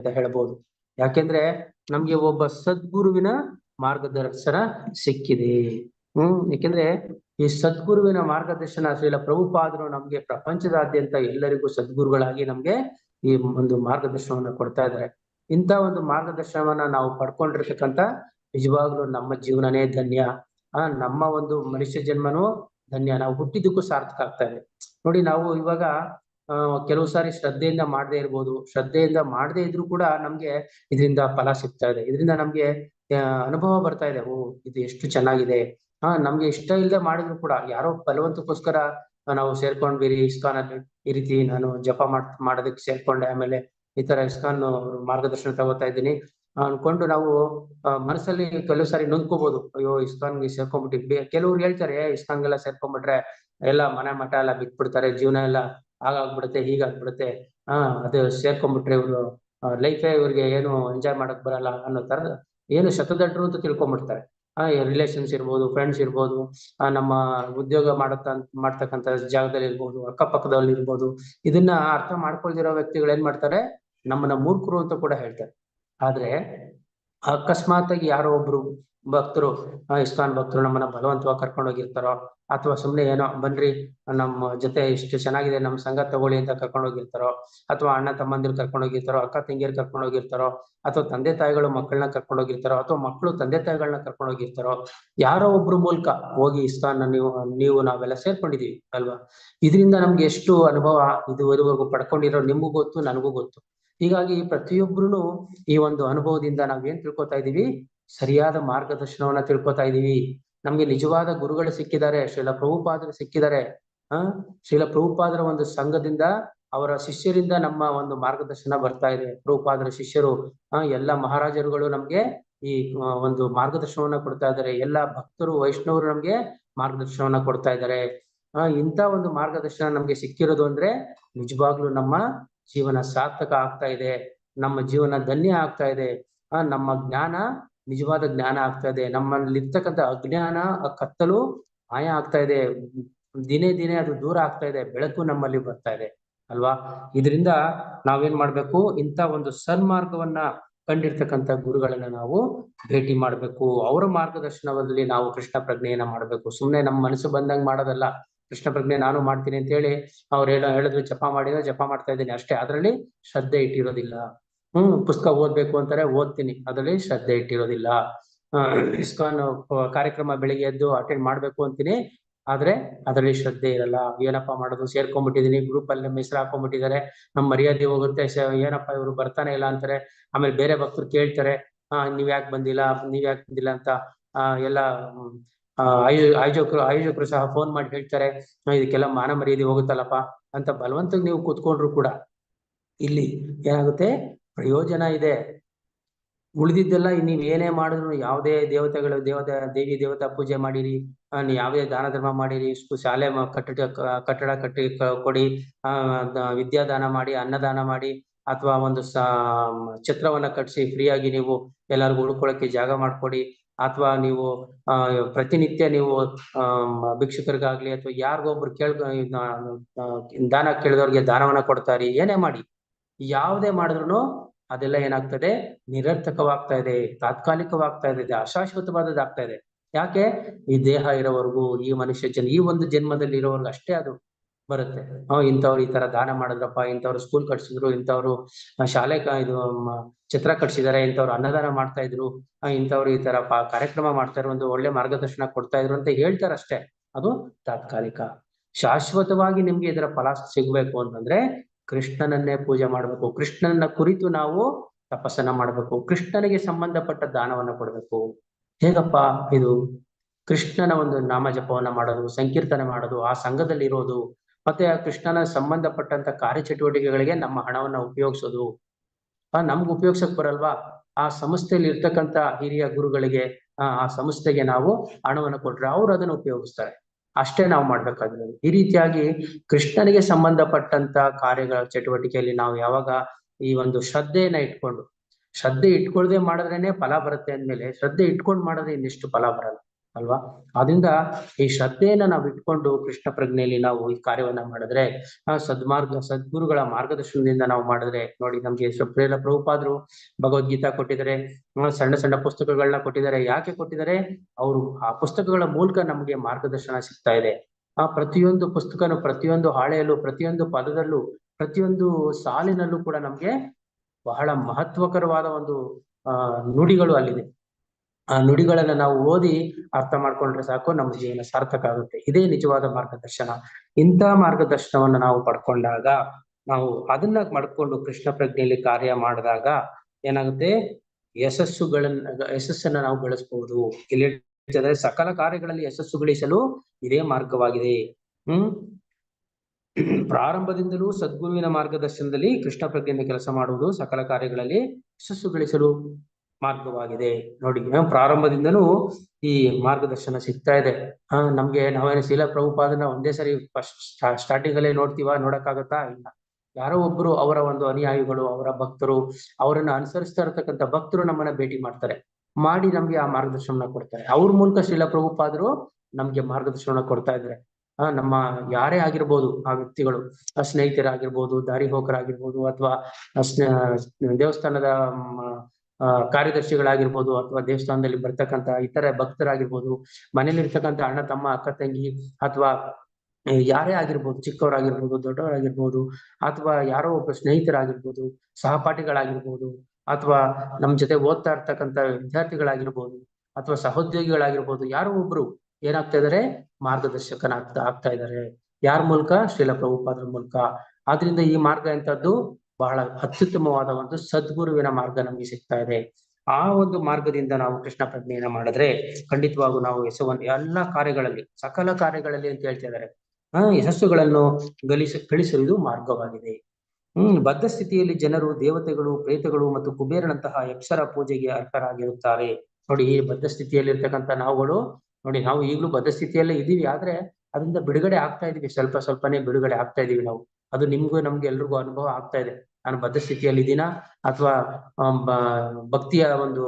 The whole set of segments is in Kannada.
ಅಂತ ಹೇಳ್ಬೋದು. ಯಾಕೆಂದ್ರೆ ನಮ್ಗೆ ಒಬ್ಬ ಸದ್ಗುರುವಿನ ಮಾರ್ಗದರ್ಶನ ಸಿಕ್ಕಿದೆ. ಹ್ಮ್ ಯಾಕೆಂದ್ರೆ ಈ ಸದ್ಗುರುವಿನ ಮಾರ್ಗದರ್ಶನ ಶ್ರೀಲ ಪ್ರಭುಪಾದರು ನಮ್ಗೆ ಪ್ರಪಂಚದಾದ್ಯಂತ ಎಲ್ಲರಿಗೂ ಸದ್ಗುರುಗಳಾಗಿ ನಮ್ಗೆ ಈ ಒಂದು ಮಾರ್ಗದರ್ಶನವನ್ನ ಕೊಡ್ತಾ ಇದ್ದಾರೆ. ಇಂಥ ಒಂದು ಮಾರ್ಗದರ್ಶನವನ್ನ ನಾವು ಪಡ್ಕೊಂಡಿರ್ತಕ್ಕಂತ ನಿಜವಾಗ್ಲು ನಮ್ಮ ಜೀವನನೇ ಧನ್ಯ. ಆ, ನಮ್ಮ ಒಂದು ಮನುಷ್ಯ ಜನ್ಮನೂ ಧನ್ಯ. ನಾವು ಹುಟ್ಟಿದ್ದಕ್ಕೂ ಸಾರ್ಥಕ ಆಗ್ತಾ ಇದೆ. ನೋಡಿ, ನಾವು ಇವಾಗ ಕೆಲವು ಸಾರಿ ಶ್ರದ್ಧೆಯಿಂದ ಮಾಡದೇ ಇರ್ಬೋದು. ಶ್ರದ್ಧೆಯಿಂದ ಮಾಡದೇ ಇದ್ರು ಕೂಡ ನಮ್ಗೆ ಇದರಿಂದ ಫಲ ಸಿಗ್ತಾ ಇದೆ. ಇದರಿಂದ ನಮ್ಗೆ ಅನುಭವ ಬರ್ತಾ ಇದೆ. ಓ ಇದು ಎಷ್ಟು ಚೆನ್ನಾಗಿದೆ. ಹಾ ನಮ್ಗೆ ಇಷ್ಟ ಇಲ್ಲದೆ ಮಾಡಿದ್ರು ಕೂಡ ಯಾರೋ ಫಲವಂತಕ್ಕೋಸ್ಕರ ನಾವು ಸೇರ್ಕೊಂಡ್ವಿ ಇಸ್ಕಾನ್ ಅಲ್ಲಿ. ಈ ರೀತಿ ನಾನು ಜಪ ಮಾಡ್ ಮಾಡೋದಕ್ಕೆ ಸೇರ್ಕೊಂಡೆ. ಆಮೇಲೆ ಈ ತರ ಇಸ್ಕಾನ್ ಮಾರ್ಗದರ್ಶನ ತಗೋತಾ ಇದ್ದೀನಿ. ಅನ್ಕೊಂಡು ನಾವು ಮನಸ್ಸಲ್ಲಿ ಕೆಲವು ಸಾರಿ ನೊಂದ್ಕೋಬಹುದು ಅಯ್ಯೋ ಇಸ್ಕಾನ್ಗೆ ಸೇರ್ಕೊಂಡ್ಬಿಟ್ಟಿದ್ವಿ. ಕೆಲವ್ರು ಹೇಳ್ತಾರೆ "ಏ, ಇಸ್ಕಾನ್ಗೆಲ್ಲ ಸೇರ್ಕೊಂಡ್ಬಿಟ್ರೆ ಎಲ್ಲ ಮನೆ ಮಠ ಎಲ್ಲ ಬಿಟ್ಬಿಡ್ತಾರೆ. ಜೀವನ ಎಲ್ಲ ಹಾಗಾಗ್ಬಿಡುತ್ತೆ, ಹೀಗಾಗ್ಬಿಡುತ್ತೆ. ಹಾ, ಅದು ಸೇರ್ಕೊಂಡ್ಬಿಟ್ರೆ ಇವರು ಲೈಫೇ ಇವ್ರಿಗೆ ಏನು ಎಂಜಾಯ್ ಮಾಡಕ್ ಬರಲ್ಲ ಅನ್ನೋ ತರ ಏನು ಶತದಡ್ರು ಅಂತ ತಿಳ್ಕೊಂಡ್ಬಿಡ್ತಾರೆ ಆ ರಿಲೇಷನ್ಸ್ ಇರ್ಬೋದು ಫ್ರೆಂಡ್ಸ್ ಇರ್ಬೋದು ನಮ್ಮ ಉದ್ಯೋಗ ಮಾಡತ್ತ, ಮಾಡ್ತಕ್ಕಂಥ ಜಾಗದಲ್ಲಿ ಇರ್ಬೋದು, ಅಕ್ಕಪಕ್ಕದಲ್ಲಿ ಇರ್ಬೋದು, ಇದನ್ನ ಅರ್ಥ ಮಾಡ್ಕೊಳ್ದಿರೋ ವ್ಯಕ್ತಿಗಳು ಏನ್ ಮಾಡ್ತಾರೆ? ನಮ್ಮನ್ನ ಮೂರ್ಖರು ಅಂತ ಕೂಡ ಹೇಳ್ತಾರೆ. ಆದ್ರೆ ಅಕಸ್ಮಾತ್ ಆಗಿ ಯಾರೋ ಒಬ್ರು ಭಕ್ತರು ಇಸ್ಕಾನ್ ಭಕ್ತರು ನಮ್ಮನ್ನ ಬಲವಂತವಾಗಿ ಕರ್ಕೊಂಡು ಹೋಗಿರ್ತಾರೋ ಅಥವಾ ಸುಮ್ನೆ ಏನೋ, ಬನ್ರಿ, ನಮ್ಮ ಜೊತೆ ಇಷ್ಟು ಚೆನ್ನಾಗಿದೆ, ನಮ್ಮ ಸಂಘ ತಗೊಳ್ಳಿ ಅಂತ ಕರ್ಕೊಂಡು ಹೋಗಿರ್ತಾರೋ, ಅಥವಾ ಅಣ್ಣ ತಮ್ಮಂದಿರು ಕರ್ಕೊಂಡು ಹೋಗಿರ್ತಾರೋ, ಅಕ್ಕ ತಂಗಿಯರು ಕರ್ಕೊಂಡು ಹೋಗಿರ್ತಾರೋ, ಅಥವಾ ತಂದೆ ತಾಯಿಗಳು ಮಕ್ಕಳನ್ನ ಕರ್ಕೊಂಡು ಹೋಗಿರ್ತಾರೋ, ಅಥವಾ ಮಕ್ಕಳು ತಂದೆ ತಾಯಿಗಳನ್ನ ಕರ್ಕೊಂಡು ಹೋಗಿರ್ತಾರೋ, ಯಾರೋ ಒಬ್ರು ಮೂಲಕ ಹೋಗಿ ಇಸ್ಕಾನ್ ನೀವು ನೀವು ನಾವೆಲ್ಲ ಸೇರ್ಕೊಂಡಿದೀವಿ, ಅಲ್ವಾ? ಇದರಿಂದ ನಮ್ಗೆ ಎಷ್ಟು ಅನುಭವ ಇದುವರೆಗೂ ಪಡ್ಕೊಂಡಿರೋ ನಿಮಗೂ ಗೊತ್ತು, ನನಗೂ ಗೊತ್ತು. ಹೀಗಾಗಿ ಪ್ರತಿಯೊಬ್ರು ಈ ಒಂದು ಅನುಭವದಿಂದ ನಾವೇನ್ ತಿಳ್ಕೊತಾ ಇದೀವಿ? ಸರಿಯಾದ ಮಾರ್ಗದರ್ಶನವನ್ನ ತಿಳ್ಕೊತಾ ಇದೀವಿ. ನಮ್ಗೆ ನಿಜವಾದ ಗುರುಗಳು ಸಿಕ್ಕಿದ್ದಾರೆ, ಶ್ರೀಲ ಪ್ರಭುಪಾದರು ಸಿಕ್ಕಿದ್ದಾರೆ. ಆ ಶ್ರೀಲ ಪ್ರಭುಪಾದರ ಒಂದು ಸಂಘದಿಂದ ಅವರ ಶಿಷ್ಯರಿಂದ ನಮ್ಮ ಒಂದು ಮಾರ್ಗದರ್ಶನ ಬರ್ತಾ ಇದೆ. ಪ್ರಭುಪಾದರ ಶಿಷ್ಯರು ಆ ಎಲ್ಲ ಮಹಾರಾಜರುಗಳು ನಮ್ಗೆ ಈ ಒಂದು ಮಾರ್ಗದರ್ಶನವನ್ನ ಕೊಡ್ತಾ ಇದ್ದಾರೆ. ಎಲ್ಲ ಭಕ್ತರು, ವೈಷ್ಣವರು ನಮ್ಗೆ ಮಾರ್ಗದರ್ಶನವನ್ನ ಕೊಡ್ತಾ ಇದ್ದಾರೆ. ಆ ಇಂಥ ಒಂದು ಮಾರ್ಗದರ್ಶನ ನಮ್ಗೆ ಸಿಕ್ಕಿರೋದು ಅಂದ್ರೆ ನಿಜವಾಗ್ಲೂ ನಮ್ಮ ಜೀವನ ಸಾರ್ಥಕ ಆಗ್ತಾ ಇದೆ. ನಮ್ಮ ಜೀವನ ಧನ್ಯ ಆಗ್ತಾ ಇದೆ. ಆ ನಮ್ಮ ಜ್ಞಾನ ನಿಜವಾದ ಜ್ಞಾನ ಆಗ್ತಾ ಇದೆ. ನಮ್ಮಲ್ಲಿರ್ತಕ್ಕಂಥ ಅಜ್ಞಾನ, ಕತ್ತಲು ಮಾಯ ಆಗ್ತಾ ಇದೆ. ದಿನೇ ದಿನೇ ಅದು ದೂರ ಆಗ್ತಾ ಇದೆ. ಬೆಳಕು ನಮ್ಮಲ್ಲಿ ಬರ್ತಾ ಇದೆ. ಅಲ್ವಾ? ಇದರಿಂದ ನಾವೇನ್ ಮಾಡ್ಬೇಕು? ಇಂಥ ಒಂದು ಸನ್ಮಾರ್ಗವನ್ನ ಕಂಡಿರ್ತಕ್ಕಂತ ಗುರುಗಳನ್ನ ನಾವು ಭೇಟಿ ಮಾಡ್ಬೇಕು. ಅವರ ಮಾರ್ಗದರ್ಶನದಲ್ಲಿ ನಾವು ಕೃಷ್ಣ ಪ್ರಜ್ಞೆಯನ್ನ ಮಾಡ್ಬೇಕು. ಸುಮ್ನೆ ನಮ್ಮ ಮನಸ್ಸು ಬಂದಂಗ್ ಮಾಡೋದಲ್ಲ. ಕೃಷ್ಣ ಪ್ರಜ್ಞೆ ನಾನು ಮಾಡ್ತೀನಿ ಅಂತ ಹೇಳಿ ಅವ್ರು ಹೇಳ ಹೇಳಿದ್ರೆ ಜಪ ಮಾಡಿದ್ರೆ ಜಪ ಮಾಡ್ತಾ ಇದ್ದೀನಿ. ಅಷ್ಟೇ. ಅದರಲ್ಲಿ ಶ್ರದ್ಧೆ ಇಟ್ಟಿರೋದಿಲ್ಲ. ಹ್ಮ್ ಪುಸ್ತಕ ಓದ್ಬೇಕು ಅಂತಾರೆ ಓದ್ತೀನಿ. ಅದರಲ್ಲಿ ಶ್ರದ್ಧೆ ಇಟ್ಟಿರೋದಿಲ್ಲ. ಇಸ್ಕಾನ್ ಕಾರ್ಯಕ್ರಮ ಬೆಳಿಗ್ಗೆ ಎದ್ದು ಅಟೆಂಡ್ ಮಾಡ್ಬೇಕು ಅಂತೀನಿ. ಆದ್ರೆ ಅದರಲ್ಲಿ ಶ್ರದ್ಧೆ ಇರಲ್ಲ. ಏನಪ್ಪಾ ಮಾಡೋದು? ಸೇರ್ಕೊಂಡ್ಬಿಟ್ಟಿದೀನಿ. ಗ್ರೂಪ್ ಅಲ್ಲಿ ಹೆಸರು ಹಾಕೊಂಡ್ಬಿಟ್ಟಿದ್ದಾರೆ. ನಮ್ ಮರ್ಯಾದೆ ಹೋಗುತ್ತೆ. ಏನಪ್ಪಾ ಇವ್ರು ಬರ್ತಾನೆ ಇಲ್ಲ ಅಂತಾರೆ. ಆಮೇಲೆ ಬೇರೆ ಭಕ್ತರು ಕೇಳ್ತಾರೆ ಆ ನೀವ್ ಯಾಕೆ ಬಂದಿಲ್ಲ? ನೀವ್ ಯಾಕೆ ಬಂದಿಲ್ಲ? ಅಂತ ಆ ಎಲ್ಲ ಆಯೋ ಆಯೋಜಕರು ಆಯೋಜಕರು ಸಹ ಫೋನ್ ಮಾಡಿ ಹೇಳ್ತಾರೆ. "ಆ, ಇದಕ್ಕೆಲ್ಲ ಮಾನ ಮರ್ಯಾದೆ ಹೋಗುತ್ತಲ್ಲಪ್ಪ? ಅಂತ ಬಲವಂತಕ್ಕೆ ನೀವು ಕೂತ್ಕೊಂಡ್ರು ಕೂಡ ಇಲ್ಲಿ ಏನಾಗುತ್ತೆ? ಪ್ರಯೋಜನ ಇದೆ. ಉಳಿದಿದ್ದೆಲ್ಲ ನೀವ್ ಏನೇ ಮಾಡಿದ್ರು ಯಾವುದೇ ದೇವತೆಗಳು, ದೇವತೆ, ದೇವಿ, ದೇವತಾ ಪೂಜೆ ಮಾಡಿರಿ ಯಾವುದೇ ದಾನ ಧರ್ಮ ಮಾಡಿರಿ ಶಾಲೆ ಕಟ್ಟಡ ಕಟ್ಟಡ ಕಟ್ಟಿ ಕೊಡಿ ವಿದ್ಯಾದಾನ ಮಾಡಿ, ಅನ್ನದಾನ ಮಾಡಿ, ಅಥವಾ ಒಂದು ಸಾ, ಛತ್ರವನ್ನ ಕಟ್ಸಿ ಫ್ರೀಯಾಗಿ ನೀವು ಎಲ್ಲರಿಗೂ ಉಳ್ಕೊಳಕ್ಕೆ ಜಾಗ ಮಾಡ್ಕೊಡಿ, ಅಥವಾ ನೀವು ಪ್ರತಿನಿತ್ಯ ನೀವು ಭಿಕ್ಷುಕರಿಗಾಗ್ಲಿ ಅಥವಾ ಯಾರಿಗೊಬ್ರು ಕೇಳ್ ದಾನ ಕೇಳಿದವ್ರಿಗೆ ದಾನವನ್ನ ಕೊಡ್ತಾರಿ, ಏನೇ ಮಾಡಿ, ಯಾವುದೇ ಮಾಡಿದ್ರು ಅದೆಲ್ಲ ಏನಾಗ್ತದೆ? ನಿರರ್ಥಕವಾಗ್ತಾ ಇದೆ, ತಾತ್ಕಾಲಿಕವಾಗ್ತಾ ಇದೆ ಅಶಾಶ್ವತವಾದದ್ದಾಗ್ತಾ ಇದೆ. ಯಾಕೆ? ಈ ದೇಹ ಇರೋವರೆಗೂ, ಈ ಮನುಷ್ಯ ಜನ, ಈ ಒಂದು ಜನ್ಮದಲ್ಲಿ ಇರೋವರೆಗೂ ಅಷ್ಟೇ ಅದು ಬರುತ್ತೆ. ಹ್ಮ್ ಇಂಥವ್ರು ಈ ತರ ದಾನ ಮಾಡಿದ್ರಪ್ಪ, ಇಂಥವ್ರು ಸ್ಕೂಲ್ ಕಟ್ಸಿದ್ರು, ಇಂಥವ್ರು ಶಾಲೆ ಇದು ಚಿತ್ರ ಕಟ್ಸಿದಾರೆ ಇಂಥವ್ರು ಅನ್ನದಾನ ಮಾಡ್ತಾ ಇದ್ರು ಇಂಥವ್ರು ಈ ತರ ಕಾರ್ಯಕ್ರಮ ಮಾಡ್ತಾ ಇದ್ರು, ಒಂದು ಒಳ್ಳೆ ಮಾರ್ಗದರ್ಶನ ಕೊಡ್ತಾ ಇದ್ರು ಅಂತ ಹೇಳ್ತಾರಷ್ಟೇ ಅದು ತಾತ್ಕಾಲಿಕ. ಶಾಶ್ವತವಾಗಿ ನಿಮ್ಗೆ ಇದರ ಫಲ ಸಿಗ್ಬೇಕು ಅಂತಂದ್ರೆ ಕೃಷ್ಣನನ್ನೇ ಪೂಜೆ ಮಾಡ್ಬೇಕು. ಕೃಷ್ಣನ ಕುರಿತು ನಾವು ತಪಸ್ಸನ್ನ ಮಾಡ್ಬೇಕು. ಕೃಷ್ಣನಿಗೆ ಸಂಬಂಧಪಟ್ಟ ದಾನವನ್ನ ಕೊಡ್ಬೇಕು. ಹೇಗಪ್ಪ ಇದು? ಕೃಷ್ಣನ ಒಂದು ನಾಮ ಜಪವನ್ನ ಮಾಡೋದು, ಸಂಕೀರ್ತನೆ ಮಾಡೋದು, ಆ ಸಂಘದಲ್ಲಿ ಇರೋದು ಮತ್ತೆ ಆ ಕೃಷ್ಣನ ಸಂಬಂಧಪಟ್ಟಂತ ಕಾರ್ಯಚಟುವಟಿಕೆಗಳಿಗೆ ನಮ್ಮ ಹಣವನ್ನ ಉಪಯೋಗಿಸೋದು. ಆ, ನಮ್ಗೆ ಉಪಯೋಗಿಸಕ್ ಬರಲ್ವಾ? ಆ ಸಂಸ್ಥೆಯಲ್ಲಿ ಇರ್ತಕ್ಕಂತ ಹಿರಿಯ ಗುರುಗಳಿಗೆ ಆ ಸಂಸ್ಥೆಗೆ ನಾವು ಹಣವನ್ನು ಕೊಟ್ರೆ ಅವ್ರು ಅದನ್ನ ಉಪಯೋಗಿಸ್ತಾರೆ. ಅಷ್ಟೇ ನಾವು ಮಾಡ್ಬೇಕಾಗಿರೋದು ಈ ರೀತಿಯಾಗಿ ಕೃಷ್ಣನಿಗೆ ಸಂಬಂಧಪಟ್ಟಂತ ಕಾರ್ಯಗಳ ಚಟುವಟಿಕೆಯಲ್ಲಿ ನಾವು ಯಾವಾಗ ಈ ಒಂದು ಶ್ರದ್ಧೆಯನ್ನ ಇಟ್ಕೊಂಡು, ಶ್ರದ್ಧೆ ಇಟ್ಕೊಳ್ದೆ ಮಾಡಿದ್ರೇನೆ ಫಲ ಬರುತ್ತೆ ಅಂದ್ಮೇಲೆ, ಶ್ರದ್ಧೆ ಇಟ್ಕೊಂಡು ಮಾಡಿದ್ರೆ ಇನ್ನಿಷ್ಟು ಫಲ ಬರಲ್ಲ. ಅಲ್ವಾ? ಆದ್ರಿಂದ ಈ ಶ್ರದ್ಧೆಯನ್ನ ನಾವು ಇಟ್ಕೊಂಡು ಕೃಷ್ಣ ಪ್ರಜ್ಞೆಯಲ್ಲಿ ನಾವು ಈ ಕಾರ್ಯವನ್ನ ಮಾಡಿದ್ರೆ ಸದ್ಮಾರ್ಗ, ಸದ್ಗುರುಗಳ ಮಾರ್ಗದರ್ಶನದಿಂದ ನಾವು ಮಾಡಿದ್ರೆ, ನೋಡಿ ನಮ್ಗೆ ಸ್ವಪ್ರೇಲ ಪ್ರಭುಪಾದ್ರು ಭಗವದ್ಗೀತಾ ಕೊಟ್ಟಿದ್ದಾರೆ ಸಣ್ಣ ಸಣ್ಣ ಪುಸ್ತಕಗಳನ್ನ ಕೊಟ್ಟಿದ್ದಾರೆ, ಯಾಕೆ ಕೊಟ್ಟಿದ್ದಾರೆ? ಅವರು ಆ ಪುಸ್ತಕಗಳ ಮೂಲಕ ನಮ್ಗೆ ಮಾರ್ಗದರ್ಶನ ಸಿಗ್ತಾ ಇದೆ. ಆ ಪ್ರತಿಯೊಂದು ಪುಸ್ತಕನು ಪ್ರತಿಯೊಂದು ಹಾಳೆಯಲ್ಲೂ, ಪ್ರತಿಯೊಂದು ಪದದಲ್ಲೂ, ಪ್ರತಿಯೊಂದು ಸಾಲಿನಲ್ಲೂ ಕೂಡ ನಮ್ಗೆ ಬಹಳ ಮಹತ್ವಕರವಾದ ಒಂದು ನುಡಿಗಳು ಅಲ್ಲಿದೆ. ಆ ನುಡಿಗಳನ್ನ ನಾವು ಓದಿ ಅರ್ಥ ಮಾಡ್ಕೊಂಡ್ರೆ ಸಾಕು ನಮ್ಮ ಜೀವನ ಸಾರ್ಥಕ ಆಗುತ್ತೆ. ಇದೇ ನಿಜವಾದ ಮಾರ್ಗದರ್ಶನ. ಇಂಥ ಮಾರ್ಗದರ್ಶನವನ್ನ ನಾವು ಪಡ್ಕೊಂಡಾಗ, ನಾವು ಅದನ್ನ ಮಾಡ್ಕೊಂಡು ಕೃಷ್ಣ ಪ್ರಜ್ಞೆಯಲ್ಲಿ ಕಾರ್ಯ ಮಾಡಿದಾಗ ಏನಾಗುತ್ತೆ? ಯಶಸ್ಸುಗಳನ್ನ ಯಶಸ್ಸನ್ನ ನಾವು ಗಳಿಸಬಹುದು ಇಲ್ಲಿ ಸಕಲ ಕಾರ್ಯಗಳಲ್ಲಿ ಯಶಸ್ಸು ಗಳಿಸಲು ಇದೇ ಮಾರ್ಗವಾಗಿದೆ. ಹ್ಮ್? ಪ್ರಾರಂಭದಿಂದಲೂ ಸದ್ಗುರುವಿನ ಮಾರ್ಗದರ್ಶನದಲ್ಲಿ ಕೃಷ್ಣ ಪ್ರಜ್ಞೆಯಿಂದ ಕೆಲಸ ಮಾಡುವುದು ಸಕಲ ಕಾರ್ಯಗಳಲ್ಲಿ ಯಶಸ್ಸು ಗಳಿಸಲು ಮಾರ್ಗವಾಗಿದೆ. ನೋಡಿ ಪ್ರಾರಂಭದಿಂದನೂ ಈ ಮಾರ್ಗದರ್ಶನ ಸಿಗ್ತಾ ಇದೆ. ಹಾ ನಮ್ಗೆ ನಾವೇನು ಶೀಲ ಪ್ರಭುಪಾದನ ಒಂದೇ ಸರಿ ಫಸ್ಟ್ ಸ್ಟಾರ್ಟಿಂಗ್ ಅಲ್ಲೇ ನೋಡ್ತೀವ, ನೋಡಕ್ಕಾಗತ್ತಾ ಇಲ್ಲ. ಯಾರೋ ಒಬ್ರು ಅವರ ಒಂದು ಅನುಯಾಯಿಗಳು, ಅವರ ಭಕ್ತರು ಅವರನ್ನ ಅನುಸರಿಸ್ತಾ ಇರತಕ್ಕಂತ ಭಕ್ತರು ನಮ್ಮನ್ನ ಭೇಟಿ ಮಾಡ್ತಾರೆ. ಮಾಡಿ ನಮ್ಗೆ ಆ ಮಾರ್ಗದರ್ಶನ ಕೊಡ್ತಾರೆ. ಅವ್ರ ಮೂಲಕ ಶೀಲ ಪ್ರಭುಪಾದರು ನಮ್ಗೆ ಮಾರ್ಗದರ್ಶನ ಕೊಡ್ತಾ ಇದ್ದಾರೆ. ನಮ್ಮ ಯಾರೇ ಆಗಿರ್ಬೋದು, ಆ ವ್ಯಕ್ತಿಗಳು ಸ್ನೇಹಿತರಾಗಿರ್ಬೋದು, ದಾರಿ ಹೋಕರಾಗಿರ್ಬೋದು ಅಥವಾ ದೇವಸ್ಥಾನದ ಕಾರ್ಯದರ್ಶಿಗಳಾಗಿರ್ಬೋದು ಅಥವಾ ದೇವಸ್ಥಾನದಲ್ಲಿ ಬರ್ತಕ್ಕಂತ ಇತರ ಭಕ್ತರಾಗಿರ್ಬೋದು ಮನೇಲಿ ಇರ್ತಕ್ಕಂತ ಅಣ್ಣ, ತಮ್ಮ, ಅಕ್ಕ, ತಂಗಿ ಅಥವಾ ಯಾರೇ ಆಗಿರ್ಬೋದು, ಚಿಕ್ಕವರಾಗಿರ್ಬೋದು, ದೊಡ್ಡವರಾಗಿರ್ಬೋದು ಅಥವಾ ಯಾರೋ ಒಬ್ಬ ಸ್ನೇಹಿತರಾಗಿರ್ಬೋದು, ಸಹಪಾಠಿಗಳಾಗಿರ್ಬೋದು ಅಥವಾ ನಮ್ ಜೊತೆ ಓದ್ತಾ ಇರ್ತಕ್ಕಂತ ವಿದ್ಯಾರ್ಥಿಗಳಾಗಿರ್ಬೋದು ಅಥವಾ ಸಹೋದ್ಯೋಗಿಗಳಾಗಿರ್ಬೋದು, ಯಾರೋ ಒಬ್ರು ಏನಾಗ್ತಾ ಇದಾರೆ? ಮಾರ್ಗದರ್ಶಕನಾಗ್ತಾ ಆಗ್ತಾ ಇದ್ದಾರೆ ಯಾರ ಮೂಲಕ? ಶ್ರೀಲ ಪ್ರಭುಪಾದ್ರ ಮೂಲಕ. ಆದ್ರಿಂದ ಈ ಮಾರ್ಗ ಎಂತದ್ದು? ಬಹಳ ಅತ್ಯುತ್ತಮವಾದ ಒಂದು ಸದ್ಗುರುವಿನ ಮಾರ್ಗ ನಮಗೆ ಸಿಗ್ತಾ ಇದೆ. ಆ ಒಂದು ಮಾರ್ಗದಿಂದ ನಾವು ಕೃಷ್ಣ ಪ್ರಜ್ಞೆಯನ್ನು ಮಾಡಿದ್ರೆ ಖಂಡಿತವಾಗೂ ನಾವು ಯಶವನ್ನು ಎಲ್ಲಾ ಕಾರ್ಯಗಳಲ್ಲಿ, ಸಕಲ ಕಾರ್ಯಗಳಲ್ಲಿ ಅಂತ ಹೇಳ್ತಾ ಇದ್ದಾರೆ. ಆ ಯಶಸ್ಸುಗಳನ್ನು ಗಳಿಸ ಗಳಿಸುವುದು ಮಾರ್ಗವಾಗಿದೆ. ಹ್ಮ್ ಬದ್ಧ ಸ್ಥಿತಿಯಲ್ಲಿ ಜನರು, ದೇವತೆಗಳು, ಪ್ರೇತಗಳು ಮತ್ತು ಕುಬೇರನಂತಹ ಯಕ್ಷರ ಪೂಜೆಗೆ ಅರ್ಹರಾಗಿರುತ್ತಾರೆ. ನೋಡಿ, ಈ ಬದ್ಧ ಸ್ಥಿತಿಯಲ್ಲಿ ಇರ್ತಕ್ಕಂಥ ನಾವುಗಳು, ನೋಡಿ, ನಾವು ಈಗಲೂ ಬದ್ಧ ಸ್ಥಿತಿಯಲ್ಲೇ ಇದೀವಿ ಆದ್ರೆ ಅದರಿಂದ ಬಿಡುಗಡೆ ಆಗ್ತಾ ಇದೀವಿ ಸ್ವಲ್ಪ ಸ್ವಲ್ಪನೇ ಬಿಡುಗಡೆ ಆಗ್ತಾ ಇದೀವಿ ನಾವು. ಅದು ನಿಮ್ಗೂ ನಮ್ಗೆ ಎಲ್ರಿಗೂ ಅನುಭವ ಆಗ್ತಾ ಇದೆ. ನಾನು ಬದ್ಧ ಸ್ಥಿತಿಯಲ್ಲಿ ಇದೀನಾ? ಅಥವಾ ಭಕ್ತಿಯ ಒಂದು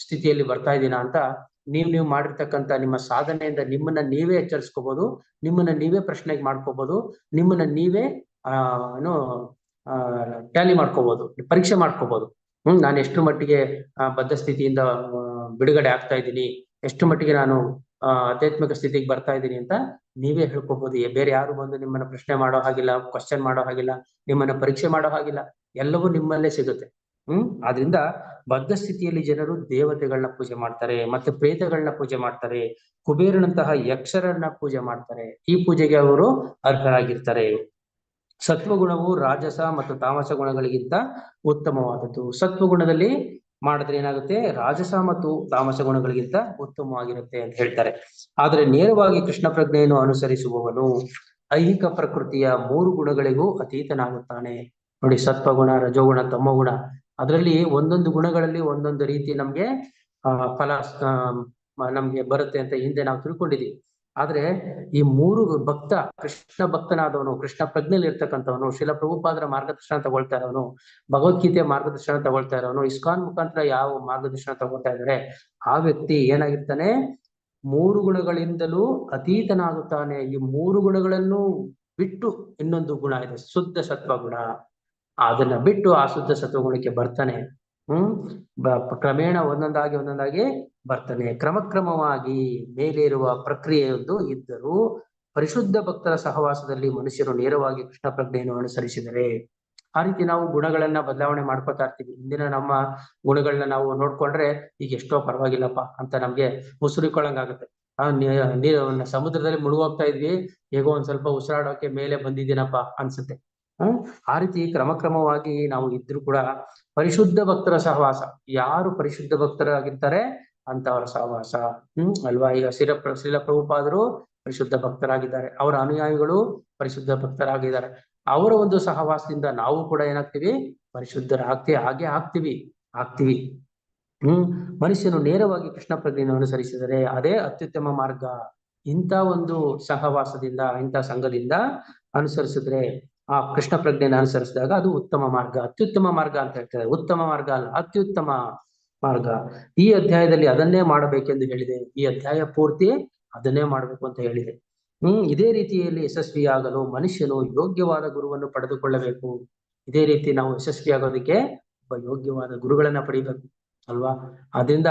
ಸ್ಥಿತಿಯಲ್ಲಿ ಬರ್ತಾ ಇದ್ದೀನಾ ಅಂತ ನೀವ್, ನೀವು ಮಾಡಿರ್ತಕ್ಕಂಥ ನಿಮ್ಮ ಸಾಧನೆಯಿಂದ ನಿಮ್ಮನ್ನ ನೀವೇ ಎಚ್ಚರಿಸ್ಕೋಬಹುದು ನಿಮ್ಮನ್ನ ನೀವೇ ಪ್ರಶ್ನೆಗೆ ಮಾಡ್ಕೋಬಹುದು ನಿಮ್ಮನ್ನ ನೀವೇ, ಆ, ಏನು ಟ್ಯಾಲಿ ಮಾಡ್ಕೋಬಹುದು ಪರೀಕ್ಷೆ ಮಾಡ್ಕೋಬಹುದು ಹ್ಮ್, ನಾನು ಎಷ್ಟು ಮಟ್ಟಿಗೆ ಬದ್ಧ ಸ್ಥಿತಿಯಿಂದ ಬಿಡುಗಡೆ ಆಗ್ತಾ ಇದ್ದೀನಿ ಎಷ್ಟು ಮಟ್ಟಿಗೆ ನಾನು ಆಧ್ಯಾತ್ಮಿಕ ಸ್ಥಿತಿಗೆ ಬರ್ತಾ ಇದ್ದೀನಿ ಅಂತ ನೀವೇ ಹೇಳ್ಕೋಬಹುದು ಬೇರೆ ಯಾರು ಬಂದು ನಿಮ್ಮನ್ನ ಪ್ರಶ್ನೆ ಮಾಡೋ ಹಾಗಿಲ್ಲ ಕ್ವಶನ್ ಮಾಡೋ ಹಾಗಿಲ್ಲ, ನಿಮ್ಮನ್ನ ಪರೀಕ್ಷೆ ಮಾಡೋ ಹಾಗಿಲ್ಲ, ಎಲ್ಲವೂ ನಿಮ್ಮಲ್ಲೇ ಸಿಗುತ್ತೆ. ಹ್ಮ್? ಆದ್ರಿಂದ ಬದ್ಧ ಸ್ಥಿತಿಯಲ್ಲಿ ಜನರು ದೇವತೆಗಳನ್ನ ಪೂಜೆ ಮಾಡ್ತಾರೆ, ಮತ್ತೆ ಪ್ರೇತಗಳನ್ನ ಪೂಜೆ ಮಾಡ್ತಾರೆ, ಕುಬೇರನಂತಹ ಯಕ್ಷರನ್ನ ಪೂಜೆ ಮಾಡ್ತಾರೆ. ಈ ಪೂಜೆಗೆ ಅವರು ಅರ್ಹರಾಗಿರ್ತಾರೆ. ಸತ್ವಗುಣವು ರಾಜಸ ಮತ್ತು ತಾಮಸ ಗುಣಗಳಿಗಿಂತ ಉತ್ತಮವಾದದ್ದು. ಸತ್ವಗುಣದಲ್ಲಿ ಮಾಡಿದ್ರೆ ಏನಾಗುತ್ತೆ? ರಾಜಸ ಮತ್ತು ತಾಮಸ ಗುಣಗಳಿಗಿಂತ ಉತ್ತಮವಾಗಿರುತ್ತೆ ಅಂತ ಹೇಳ್ತಾರೆ. ಆದ್ರೆ ನೇರವಾಗಿ ಕೃಷ್ಣ ಪ್ರಜ್ಞೆಯನ್ನು ಅನುಸರಿಸುವವನು ಐಹಿಕ ಪ್ರಕೃತಿಯ ಮೂರು ಗುಣಗಳಿಗೂ ಅತೀತನಾಗುತ್ತಾನೆ. ನೋಡಿ, ಸತ್ವಗುಣ, ರಜೋಗುಣ, ತಮೋಗುಣ. ಅದರಲ್ಲಿ ಒಂದೊಂದು ಗುಣಗಳಲ್ಲಿ ಒಂದೊಂದು ರೀತಿ ನಮ್ಗೆ, ಆ, ಫಲ ನಮ್ಗೆ ಬರುತ್ತೆ ಅಂತ ಹಿಂದೆ ನಾವು ತಿಳ್ಕೊಂಡಿದೀವಿ ಆದ್ರೆ ಈ ಮೂರು ಭಕ್ತ, ಕೃಷ್ಣ ಭಕ್ತನಾದವನು, ಕೃಷ್ಣ ಪ್ರಜ್ಞೆಯಲ್ಲಿ ಇರ್ತಕ್ಕಂಥವನು ಶಿಲ ಪ್ರಭುಪಾದರ ಮಾರ್ಗದರ್ಶನ ತಗೊಳ್ತಾ ಇರೋನು ಭಗವದ್ಗೀತೆ ಮಾರ್ಗದರ್ಶನ ತಗೊಳ್ತಾ ಇರೋನು, ಇಸ್ಕಾನ್ ಮುಖಾಂತರ ಯಾವ ಮಾರ್ಗದರ್ಶನ ತಗೊಳ್ತಾ ಇದಾರೆ, ಆ ವ್ಯಕ್ತಿ ಏನಾಗಿರ್ತಾನೆ, ಮೂರು ಗುಣಗಳಿಂದಲೂ ಅತೀತನಾಗುತ್ತಾನೆ. ಈ ಮೂರು ಗುಣಗಳನ್ನು ಬಿಟ್ಟು ಇನ್ನೊಂದು ಗುಣ ಇದೆ, ಶುದ್ಧ ಸತ್ವ ಗುಣ ಅದನ್ನ ಬಿಟ್ಟು ಆ ಶುದ್ಧ ಸತ್ವ ಗುಣಕ್ಕೆ ಬರ್ತಾನೆ. ಹ್ಮ್? ಕ್ರಮೇಣ ಒಂದೊಂದಾಗಿ ಒಂದೊಂದಾಗಿ ಬರ್ತಾನೆ ಕ್ರಮಕ್ರಮವಾಗಿ ಮೇಲೆ ಇರುವ ಪ್ರಕ್ರಿಯೆಯೊಂದು ಇದ್ದರೂ ಪರಿಶುದ್ಧ ಭಕ್ತರ ಸಹವಾಸದಲ್ಲಿ ಮನುಷ್ಯರು ನೇರವಾಗಿ ಕೃಷ್ಣ ಪ್ರಜ್ಞೆಯನ್ನು ಅನುಸರಿಸಿದರೆ ಆ ರೀತಿ ನಾವು ಗುಣಗಳನ್ನ ಬದಲಾವಣೆ ಮಾಡ್ಕೊತಾ ಇರ್ತೀವಿ. ಇಂದಿನ ನಮ್ಮ ಗುಣಗಳನ್ನ ನಾವು ನೋಡ್ಕೊಂಡ್ರೆ ಈಗ ಎಷ್ಟೋ ಪರವಾಗಿಲ್ಲಪ್ಪ ಅಂತ ನಮ್ಗೆ ನೀ- ನೀರು ಸಮುದ್ರದಲ್ಲಿ ಮುಳುಗೋಗ್ತಾ ಇದ್ವಿ, ಹೇಗೋ ಒಂದ್ ಸ್ವಲ್ಪ ಉಸಿರಾಡೋಕೆ ಮೇಲೆ ಬಂದಿದ್ದೀನಪ್ಪ ಅನ್ಸುತ್ತೆ. ಹ್ಮ್? ಆ ರೀತಿ ಕ್ರಮಕ್ರಮವಾಗಿ ನಾವು ಇದ್ರು ಕೂಡ ಪರಿಶುದ್ಧ ಭಕ್ತರ ಸಹವಾಸ. ಯಾರು ಪರಿಶುದ್ಧ ಭಕ್ತರಾಗಿರ್ತಾರೆ ಅಂತವರ ಸಹವಾಸ. ಹ್ಮ್, ಅಲ್ವಾ? ಈಗ ಶಿರ ಶ್ರೀಲ ಪ್ರಭುಪಾದರು ಪರಿಶುದ್ಧ ಭಕ್ತರಾಗಿದ್ದಾರೆ. ಅವರ ಅನುಯಾಯಿಗಳು ಪರಿಶುದ್ಧ ಭಕ್ತರಾಗಿದ್ದಾರೆ. ಅವರ ಒಂದು ಸಹವಾಸದಿಂದ ನಾವು ಕೂಡ ಏನಾಗ್ತೀವಿ? ಪರಿಶುದ್ಧರಾಗ್ತೀವಿ. ಹಾಗೆ ಆಗ್ತೀವಿ. ಆಗ್ತೀವಿ. ಹ್ಮ್, ಮನುಷ್ಯನು ನೇರವಾಗಿ ಕೃಷ್ಣ ಪ್ರಜ್ಞೆಯನ್ನು ಅನುಸರಿಸಿದರೆ ಅದೇ ಅತ್ಯುತ್ತಮ ಮಾರ್ಗ. ಇಂಥ ಒಂದು ಸಹವಾಸದಿಂದ, ಇಂಥ ಸಂಘದಿಂದ ಅನುಸರಿಸಿದ್ರೆ ಆ ಕೃಷ್ಣ ಪ್ರಜ್ಞೆಯನ್ನು ಅನುಸರಿಸಿದಾಗ ಅದು ಉತ್ತಮ ಮಾರ್ಗ, ಅತ್ಯುತ್ತಮ ಮಾರ್ಗ ಅಂತ ಹೇಳ್ತಾರೆ. ಉತ್ತಮ ಮಾರ್ಗ ಅಲ್ಲ, ಅತ್ಯುತ್ತಮ ಮಾರ್ಗ. ಈ ಅಧ್ಯಾಯದಲ್ಲಿ ಅದನ್ನೇ ಮಾಡಬೇಕೆಂದು ಹೇಳಿದೆ. ಈ ಅಧ್ಯಾಯ ಪೂರ್ತಿ ಅದನ್ನೇ ಮಾಡಬೇಕು ಅಂತ ಹೇಳಿದೆ. ಹ್ಮ್, ಇದೇ ರೀತಿಯಲ್ಲಿ ಯಶಸ್ವಿಯಾಗಲು ಮನುಷ್ಯನು ಯೋಗ್ಯವಾದ ಗುರುವನ್ನು ಪಡೆದುಕೊಳ್ಳಬೇಕು. ಇದೇ ರೀತಿ ನಾವು ಯಶಸ್ವಿಯಾಗೋದಕ್ಕೆ ಒಬ್ಬ ಯೋಗ್ಯವಾದ ಗುರುಗಳನ್ನ ಪಡಿಬೇಕು, ಅಲ್ವಾ? ಅದರಿಂದ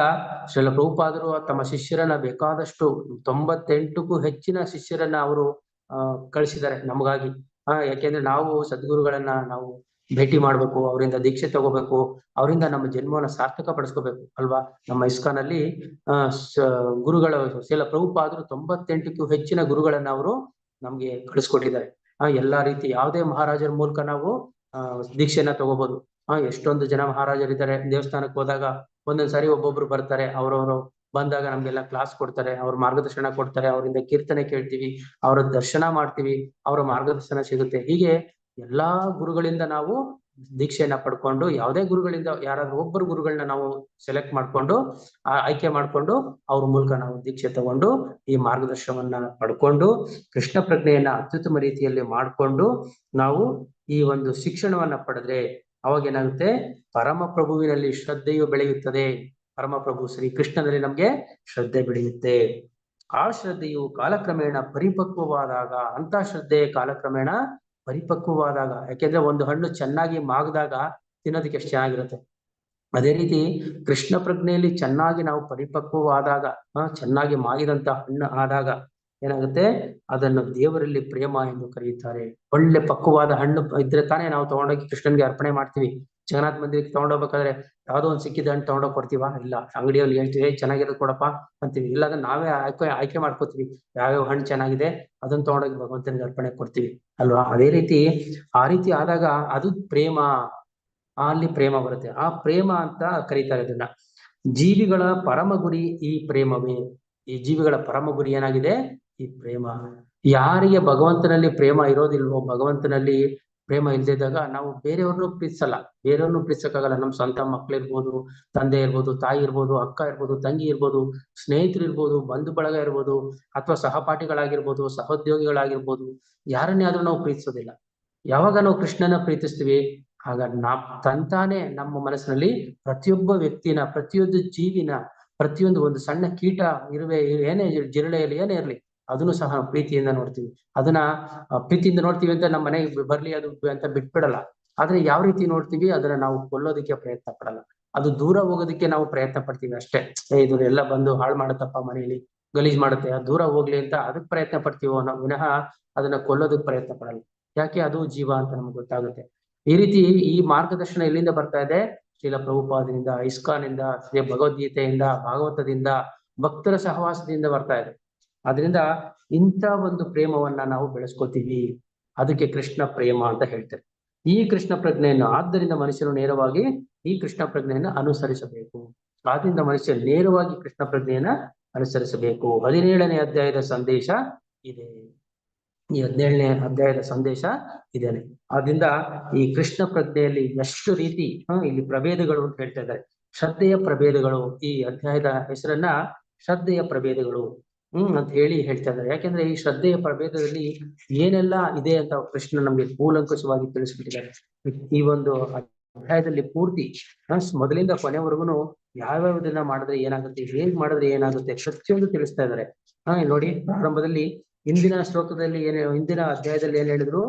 ಶ್ರೀಲ ಪ್ರಭುಪಾದರು ತಮ್ಮ ಶಿಷ್ಯರನ್ನ ಬೇಕಾದಷ್ಟು ತೊಂಬತ್ತೆಂಟಕ್ಕೂ ಹೆಚ್ಚಿನ ಶಿಷ್ಯರನ್ನ ಅವರು, ಆ, ಕಳಿಸಿದ್ದಾರೆ ನಮಗಾಗಿ. ಆ, ಯಾಕೆಂದ್ರೆ ನಾವು ಸದ್ಗುರುಗಳನ್ನ ನಾವು ಭೇಟಿ ಮಾಡ್ಬೇಕು, ಅವರಿಂದ ದೀಕ್ಷೆ ತಗೋಬೇಕು, ಅವರಿಂದ ನಮ್ಮ ಜನ್ಮವನ್ನ ಸಾರ್ಥಕ ಪಡಿಸ್ಕೋಬೇಕು ಅಲ್ವಾ? ನಮ್ಮ ಇಸ್ಕಾನಲ್ಲಿ, ಆ ಗುರುಗಳ ಶೀಲ ಪ್ರಭುಪಾದರು ತೊಂಬತ್ತೆಂಟಕ್ಕೂ ಹೆಚ್ಚಿನ ಗುರುಗಳನ್ನ ಅವರು ನಮ್ಗೆ ಕಳಿಸ್ಕೊಟ್ಟಿದ್ದಾರೆ. ಆ, ಎಲ್ಲಾ ರೀತಿ ಯಾವುದೇ ಮಹಾರಾಜರ ಮೂಲಕ ನಾವು ಅಹ್ ದೀಕ್ಷೆಯನ್ನ ತಗೋಬಹುದು ಆ, ಎಷ್ಟೊಂದು ಜನ ಮಹಾರಾಜರಿದ್ದಾರೆ. ದೇವಸ್ಥಾನಕ್ಕೆ ಹೋದಾಗ ಒಂದೊಂದ್ ಸಾರಿ ಒಬ್ಬೊಬ್ರು ಬರ್ತಾರೆ, ಅವ್ರವ್ರು ಬಂದಾಗ ನಮ್ಗೆಲ್ಲ ಕ್ಲಾಸ್ ಕೊಡ್ತಾರೆ, ಅವ್ರ ಮಾರ್ಗದರ್ಶನ ಕೊಡ್ತಾರೆ ಅವರಿಂದ ಕೀರ್ತನೆ ಕೇಳ್ತೀವಿ, ಅವರ ದರ್ಶನ ಮಾಡ್ತೀವಿ, ಅವರ ಮಾರ್ಗದರ್ಶನ ಸಿಗುತ್ತೆ. ಹೀಗೆ ಎಲ್ಲಾ ಗುರುಗಳಿಂದ ನಾವು ದೀಕ್ಷೆಯನ್ನ ಪಡ್ಕೊಂಡು, ಯಾವುದೇ ಗುರುಗಳಿಂದ, ಯಾರಾದ್ರೂ ಒಬ್ಬರು ಗುರುಗಳನ್ನ ನಾವು ಸೆಲೆಕ್ಟ್ ಮಾಡ್ಕೊಂಡು ಆಯ್ಕೆ ಮಾಡ್ಕೊಂಡು ಅವ್ರ ಮೂಲಕ ನಾವು ದೀಕ್ಷೆ ತಗೊಂಡು, ಈ ಮಾರ್ಗದರ್ಶನವನ್ನ ಪಡ್ಕೊಂಡು, ಕೃಷ್ಣ ಪ್ರಜ್ಞೆಯನ್ನ ಅತ್ಯುತ್ತಮ ರೀತಿಯಲ್ಲಿ ಮಾಡ್ಕೊಂಡು ನಾವು ಈ ಒಂದು ಶಿಕ್ಷಣವನ್ನ ಪಡೆದ್ರೆ ಅವಾಗ ಏನಾಗುತ್ತೆ? ಪರಮ ಪ್ರಭುವಿನಲ್ಲಿ ಶ್ರದ್ಧೆಯು ಬೆಳೆಯುತ್ತದೆ. ಪರಮಪ್ರಭು ಶ್ರೀ ಕೃಷ್ಣನಲ್ಲಿ ನಮ್ಗೆ ಶ್ರದ್ಧೆ ಬೆಳೆಯುತ್ತೆ. ಆ ಶ್ರದ್ಧೆಯು ಕಾಲಕ್ರಮೇಣ ಪರಿಪಕ್ವವಾದಾಗ ಅಂತ ಶ್ರದ್ಧೆ ಕಾಲಕ್ರಮೇಣ ಪರಿಪಕ್ವವಾದಾಗ, ಯಾಕೆಂದ್ರೆ ಒಂದು ಹಣ್ಣು ಚೆನ್ನಾಗಿ ಮಾಗದಾಗ ತಿನ್ನೋದಕ್ಕೆ ಎಷ್ಟು ಚೆನ್ನಾಗಿರುತ್ತೆ. ಅದೇ ರೀತಿ ಕೃಷ್ಣ ಪ್ರಜ್ಞೆಯಲ್ಲಿ ಚೆನ್ನಾಗಿ ನಾವು ಪರಿಪಕ್ವವಾದಾಗ ಚೆನ್ನಾಗಿ ಮಾಗಿದಂತ ಹಣ್ಣು ಆದಾಗ ಏನಾಗುತ್ತೆ? ಅದನ್ನು ದೇವರಲ್ಲಿ ಪ್ರೇಮ ಎಂದು ಕರೆಯುತ್ತಾರೆ. ಒಳ್ಳೆ ಪಕ್ವವಾದ ಹಣ್ಣು ಇದ್ರೆ ತಾನೇ ನಾವು ತಗೊಂಡೋಗಿ ಕೃಷ್ಣನ್ಗೆ ಅರ್ಪಣೆ ಮಾಡ್ತೀವಿ. ಜಗನ್ನಾಥ್ ಮಂದಿರಕ್ಕೆ ತಗೊಂಡೋಗ್ಬೇಕಾದ್ರೆ ಯಾವ್ದೋ ಒಂದ್ ಸಿಕ್ಕಿದ ಹಣ್ಣು ತಗೊಂಡೋಗ್ ಕೊಡ್ತೀವ? ಇಲ್ಲ. ಅಂಗಡಿಯಲ್ಲಿ ಹೇಳ್ತೀವಿ ಚೆನ್ನಾಗಿರೋದು ಕೊಡಪ್ಪ ಅಂತೀವಿ. ಇಲ್ಲ ಅದನ್ನ ನಾವೇ ಆಯ್ಕೆ ಆಯ್ಕೆ ಮಾಡ್ಕೋತೀವಿ. ಯಾವ್ಯಾವ ಹಣ್ಣು ಚೆನ್ನಾಗಿದೆ ಅದನ್ನ ತಗೊಂಡೋಗಿ ಭಗವಂತನಿಗೆ ಅರ್ಪಣೆ ಕೊಡ್ತೀವಿ. ಅಲ್ವಾ? ಅದೇ ರೀತಿ ಆ ರೀತಿ ಆದಾಗ ಅದು ಪ್ರೇಮ ಅಲ್ಲಿ ಪ್ರೇಮ ಬರುತ್ತೆ. ಆ ಪ್ರೇಮ ಅಂತ ಕರೀತಾರೆ ಅದನ್ನ ಜೀವಿಗಳ ಪರಮ ಗುರಿ ಈ ಪ್ರೇಮವೇ. ಈ ಜೀವಿಗಳ ಪರಮ ಗುರಿ ಏನಾಗಿದೆ? ಈ ಪ್ರೇಮ. ಯಾರಿಗೆ ಭಗವಂತನಲ್ಲಿ ಪ್ರೇಮ ಇರೋದಿಲ್ವೋ, ಭಗವಂತನಲ್ಲಿ ಪ್ರೇಮ ಇಲ್ದಿದ್ದಾಗ ನಾವು ಬೇರೆಯವ್ರನ್ನೂ ಪ್ರೀತಿಸಲ್ಲ. ಬೇರೆಯವ್ರನ್ನೂ ಪ್ರೀತಿಸಕ್ಕಾಗಲ್ಲ. ನಮ್ ಸ್ವಂತ ಮಕ್ಳಿರ್ಬೋದು ತಂದೆ ಇರ್ಬೋದು, ತಾಯಿ ಇರ್ಬೋದು, ಅಕ್ಕ ಇರ್ಬೋದು, ತಂಗಿ ಇರ್ಬೋದು, ಸ್ನೇಹಿತರು ಇರ್ಬೋದು, ಬಂಧು ಬಳಗ ಇರ್ಬೋದು, ಅಥವಾ ಸಹಪಾಠಿಗಳಾಗಿರ್ಬೋದು, ಸಹೋದ್ಯೋಗಿಗಳಾಗಿರ್ಬೋದು, ಯಾರನ್ನೇ ಆದ್ರೂ ನಾವು ಪ್ರೀತಿಸೋದಿಲ್ಲ. ಯಾವಾಗ ನಾವು ಕೃಷ್ಣನ ಪ್ರೀತಿಸ್ತೀವಿ, ಆಗ ನಾ ತಂತಾನೆ ನಮ್ಮ ಮನಸ್ಸಿನಲ್ಲಿ ಪ್ರತಿಯೊಬ್ಬ ವ್ಯಕ್ತಿನ, ಪ್ರತಿಯೊಂದು ಜೀವಿನ, ಪ್ರತಿಯೊಂದು ಒಂದು ಸಣ್ಣ ಕೀಟ ಇರುವೆ, ಏನೇ ಜಿರಳೆಯಲ್ಲಿ, ಏನೇ ಇರ್ಲಿ ಅದನ್ನು ಸಹ ಪ್ರೀತಿಯಿಂದ ನೋಡ್ತೀವಿ. ಅದನ್ನ ಪ್ರೀತಿಯಿಂದ ನೋಡ್ತೀವಿ ಅಂತ ನಮ್ಮ ಮನೆಗೆ ಬರ್ಲಿ ಅದು ಅಂತ ಬಿಟ್ಬಿಡಲ್ಲ. ಆದ್ರೆ ಯಾವ ರೀತಿ ನೋಡ್ತೀವಿ, ಅದನ್ನ ನಾವು ಕೊಲ್ಲೋದಕ್ಕೆ ಪ್ರಯತ್ನ ಪಡಲ್ಲ. ಅದು ದೂರ ಹೋಗೋದಕ್ಕೆ ನಾವು ಪ್ರಯತ್ನ ಪಡ್ತೀವಿ ಅಷ್ಟೇ. ಇದು ಎಲ್ಲ ಬಂದು ಹಾಳು ಮಾಡುತ್ತಪ್ಪ ಮನೆಯಲ್ಲಿ, ಗಲೀಜ್ ಮಾಡುತ್ತೆ, ಅದು ದೂರ ಹೋಗ್ಲಿ ಅಂತ ಅದಕ್ ಪ್ರಯತ್ನ ಪಡ್ತೀವೋ ನಾವು ವಿನಃ ಅದನ್ನ ಕೊಲ್ಲೋದಕ್ ಪ್ರಯತ್ನ ಪಡಲ್ಲ. ಯಾಕೆ? ಅದು ಜೀವ ಅಂತ ನಮ್ಗೆ ಗೊತ್ತಾಗುತ್ತೆ. ಈ ರೀತಿ ಈ ಮಾರ್ಗದರ್ಶನ ಎಲ್ಲಿಂದ ಬರ್ತಾ ಇದೆ? ಶ್ರೀಲ ಪ್ರಭುಪಾದದಿಂದ ಇಸ್ಕಾನಿಂದ, ಶ್ರೀ ಭಗವದ್ಗೀತೆಯಿಂದ, ಭಾಗವತದಿಂದ, ಭಕ್ತರ ಸಹವಾಸದಿಂದ ಬರ್ತಾ ಇದೆ. ಅದರಿಂದ ಇಂಥ ಒಂದು ಪ್ರೇಮವನ್ನ ನಾವು ಬೆಳೆಸ್ಕೋತೀವಿ. ಅದಕ್ಕೆ ಕೃಷ್ಣ ಪ್ರೇಮ ಅಂತ ಹೇಳ್ತಾರೆ. ಈ ಕೃಷ್ಣ ಪ್ರಜ್ಞೆಯನ್ನು ಆದ್ದರಿಂದ ಮನುಷ್ಯನು ನೇರವಾಗಿ ಈ ಕೃಷ್ಣ ಪ್ರಜ್ಞೆಯನ್ನು ಅನುಸರಿಸಬೇಕು. ಆದ್ರಿಂದ ಮನುಷ್ಯ ನೇರವಾಗಿ ಕೃಷ್ಣ ಪ್ರಜ್ಞೆಯನ್ನ ಅನುಸರಿಸಬೇಕು. ಹದಿನೇಳನೇ ಅಧ್ಯಾಯದ ಸಂದೇಶ ಇದೆ. ಈ ಹದಿನೇಳನೇ ಅಧ್ಯಾಯದ ಸಂದೇಶ ಇದೇನೆ ಆದ್ರಿಂದ ಈ ಕೃಷ್ಣ ಪ್ರಜ್ಞೆಯಲ್ಲಿ ಎಷ್ಟು ರೀತಿ ಇಲ್ಲಿ ಪ್ರಭೇದಗಳು ಅಂತ ಹೇಳ್ತಾ ಇದ್ದಾರೆ. ಶ್ರದ್ಧೆಯ ಪ್ರಭೇದಗಳು. ಈ ಅಧ್ಯಾಯದ ಹೆಸರನ್ನ ಶ್ರದ್ಧೆಯ ಪ್ರಭೇದಗಳು. ಹ್ಮ್, ಅಂತ ಹೇಳಿ ಹೇಳ್ತಾ ಇದ್ದಾರೆ. ಯಾಕೆಂದ್ರೆ ಈ ಶ್ರದ್ಧೆಯ ಪ್ರಭೇದದಲ್ಲಿ ಏನೆಲ್ಲ ಇದೆ ಅಂತ ಕೃಷ್ಣ ನಮ್ಗೆ ಕೂಲಂಕುಷವಾಗಿ ತಿಳಿಸ್ಬಿಟ್ಟಿದ್ದಾರೆ ಈ ಒಂದು ಅಧ್ಯಾಯದಲ್ಲಿ ಪೂರ್ತಿ ಮೊದಲಿಂದ ಕೊನೆವರೆಗೂ ಯಾವ್ಯಾವದನ್ನ ಮಾಡಿದ್ರೆ ಏನಾಗುತ್ತೆ, ಹೇಗ್ ಮಾಡಿದ್ರೆ ಏನಾಗುತ್ತೆ ಪ್ರತಿಯೊಂದು ತಿಳಿಸ್ತಾ ಇದ್ದಾರೆ. ಹಾ, ನೋಡಿ, ಪ್ರಾರಂಭದಲ್ಲಿ ಹಿಂದಿನ ಶ್ಲೋಕದಲ್ಲಿ ಏನ್ ಹಿಂದಿನ ಅಧ್ಯಾಯದಲ್ಲಿ ಏನ್ ಹೇಳಿದ್ರು?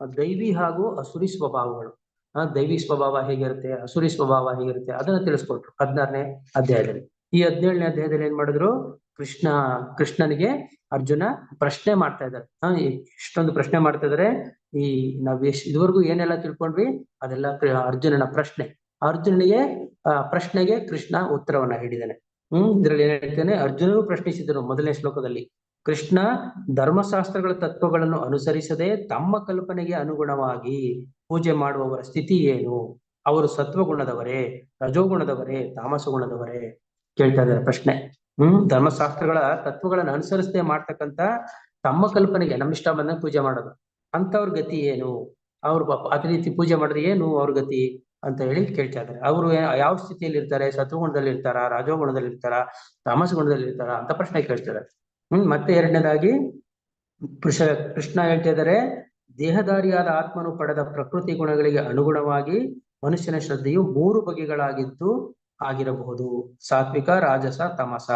ದೈವಿ ಹಾಗೂ ಅಸುರಿ ಸ್ವಭಾವಗಳು. ಆ ದೈವಿ ಸ್ವಭಾವ ಹೇಗಿರುತ್ತೆ, ಅಸುರಿ ಸ್ವಭಾವ ಹೇಗಿರುತ್ತೆ, ಅದನ್ನ ತಿಳಿಸ್ಕೊಟ್ರು ಹದಿನಾರನೇ ಅಧ್ಯಾಯದಲ್ಲಿ. ಈ ಹದಿನೇಳನೇ ಅಧ್ಯಾಯದಲ್ಲಿ ಏನ್ ಮಾಡಿದ್ರು? ಕೃಷ್ಣ, ಕೃಷ್ಣನಿಗೆ ಅರ್ಜುನ ಪ್ರಶ್ನೆ ಮಾಡ್ತಾ ಇದ್ದಾರೆ. ಇಷ್ಟೊಂದು ಪ್ರಶ್ನೆ ಮಾಡ್ತಾ ಇದಾರೆ ಈ ನಾವ್ ಇದುವರೆಗೂ ಏನೆಲ್ಲ ತಿಳ್ಕೊಂಡ್ವಿ? ಅದೆಲ್ಲ ಅರ್ಜುನನ ಪ್ರಶ್ನೆ. ಅರ್ಜುನನಿಗೆ ಆ, ಪ್ರಶ್ನೆಗೆ ಕೃಷ್ಣ ಉತ್ತರವನ್ನ ಹೇಳಿದ್ದಾನೆ. ಹ್ಮ್, ಇದ್ರಲ್ಲಿ ಏನ್ ಹೇಳ್ತೇನೆ? ಅರ್ಜುನನು ಪ್ರಶ್ನಿಸಿದರು ಮೊದಲನೇ ಶ್ಲೋಕದಲ್ಲಿ. ಕೃಷ್ಣ ಧರ್ಮಶಾಸ್ತ್ರಗಳ ತತ್ವಗಳನ್ನು ಅನುಸರಿಸದೆ ತಮ್ಮ ಕಲ್ಪನೆಗೆ ಅನುಗುಣವಾಗಿ ಪೂಜೆ ಮಾಡುವವರ ಸ್ಥಿತಿ ಏನು? ಅವರು ಸತ್ವಗುಣದವರೇ, ರಜೋಗುಣದವರೇ ತಾಮಸ ಗುಣದವರೇ ಕೇಳ್ತಾ ಇದ್ದಾರೆ ಪ್ರಶ್ನೆ. ಹ್ಮ್, ಧರ್ಮಶಾಸ್ತ್ರಗಳ ತತ್ವಗಳನ್ನ ಅನುಸರಿಸದೆ ಮಾಡ್ತಕ್ಕಂತ ತಮ್ಮ ಕಲ್ಪನೆಗೆ ನಮ್ಮಿಷ್ಟ ಬಂದಂಗೆ ಪೂಜೆ ಮಾಡೋದು. ಅಂತವ್ರ ಗತಿ ಏನು? ಅವ್ರು ಅದೇ ರೀತಿ ಪೂಜೆ ಮಾಡಿದ್ರೆ ಏನು ಅವ್ರ ಗತಿ ಅಂತ ಹೇಳಿ ಕೇಳ್ತಾ ಇದ್ದಾರೆ. ಅವರು ಯಾವ ಸ್ಥಿತಿಯಲ್ಲಿ ಇರ್ತಾರೆ? ಸತ್ವಗುಣದಲ್ಲಿ ಇರ್ತಾರ? ರಾಜೋಗುಣದಲ್ಲಿ ಇರ್ತಾರ? ತಾಮಸ ಗುಣದಲ್ಲಿ ಇರ್ತಾರ ಅಂತ ಪ್ರಶ್ನೆ ಕೇಳ್ತಾರೆ ಹ್ಮ್, ಮತ್ತೆ ಎರಡನೇದಾಗಿ ಕೃಷ್ಣ ಹೇಳ್ತಾ ಇದ್ದಾರೆ, ದೇಹದಾರಿಯಾದ ಆತ್ಮನು ಪಡೆದ ಪ್ರಕೃತಿ ಗುಣಗಳಿಗೆ ಅನುಗುಣವಾಗಿ ಮನುಷ್ಯನ ಶ್ರದ್ಧೆಯು ಮೂರು ಬಗೆಗಳಾಗಿದ್ದು ಆಗಿರಬಹುದು. ಸಾತ್ವಿಕ ರಾಜಸ ತಮಸ.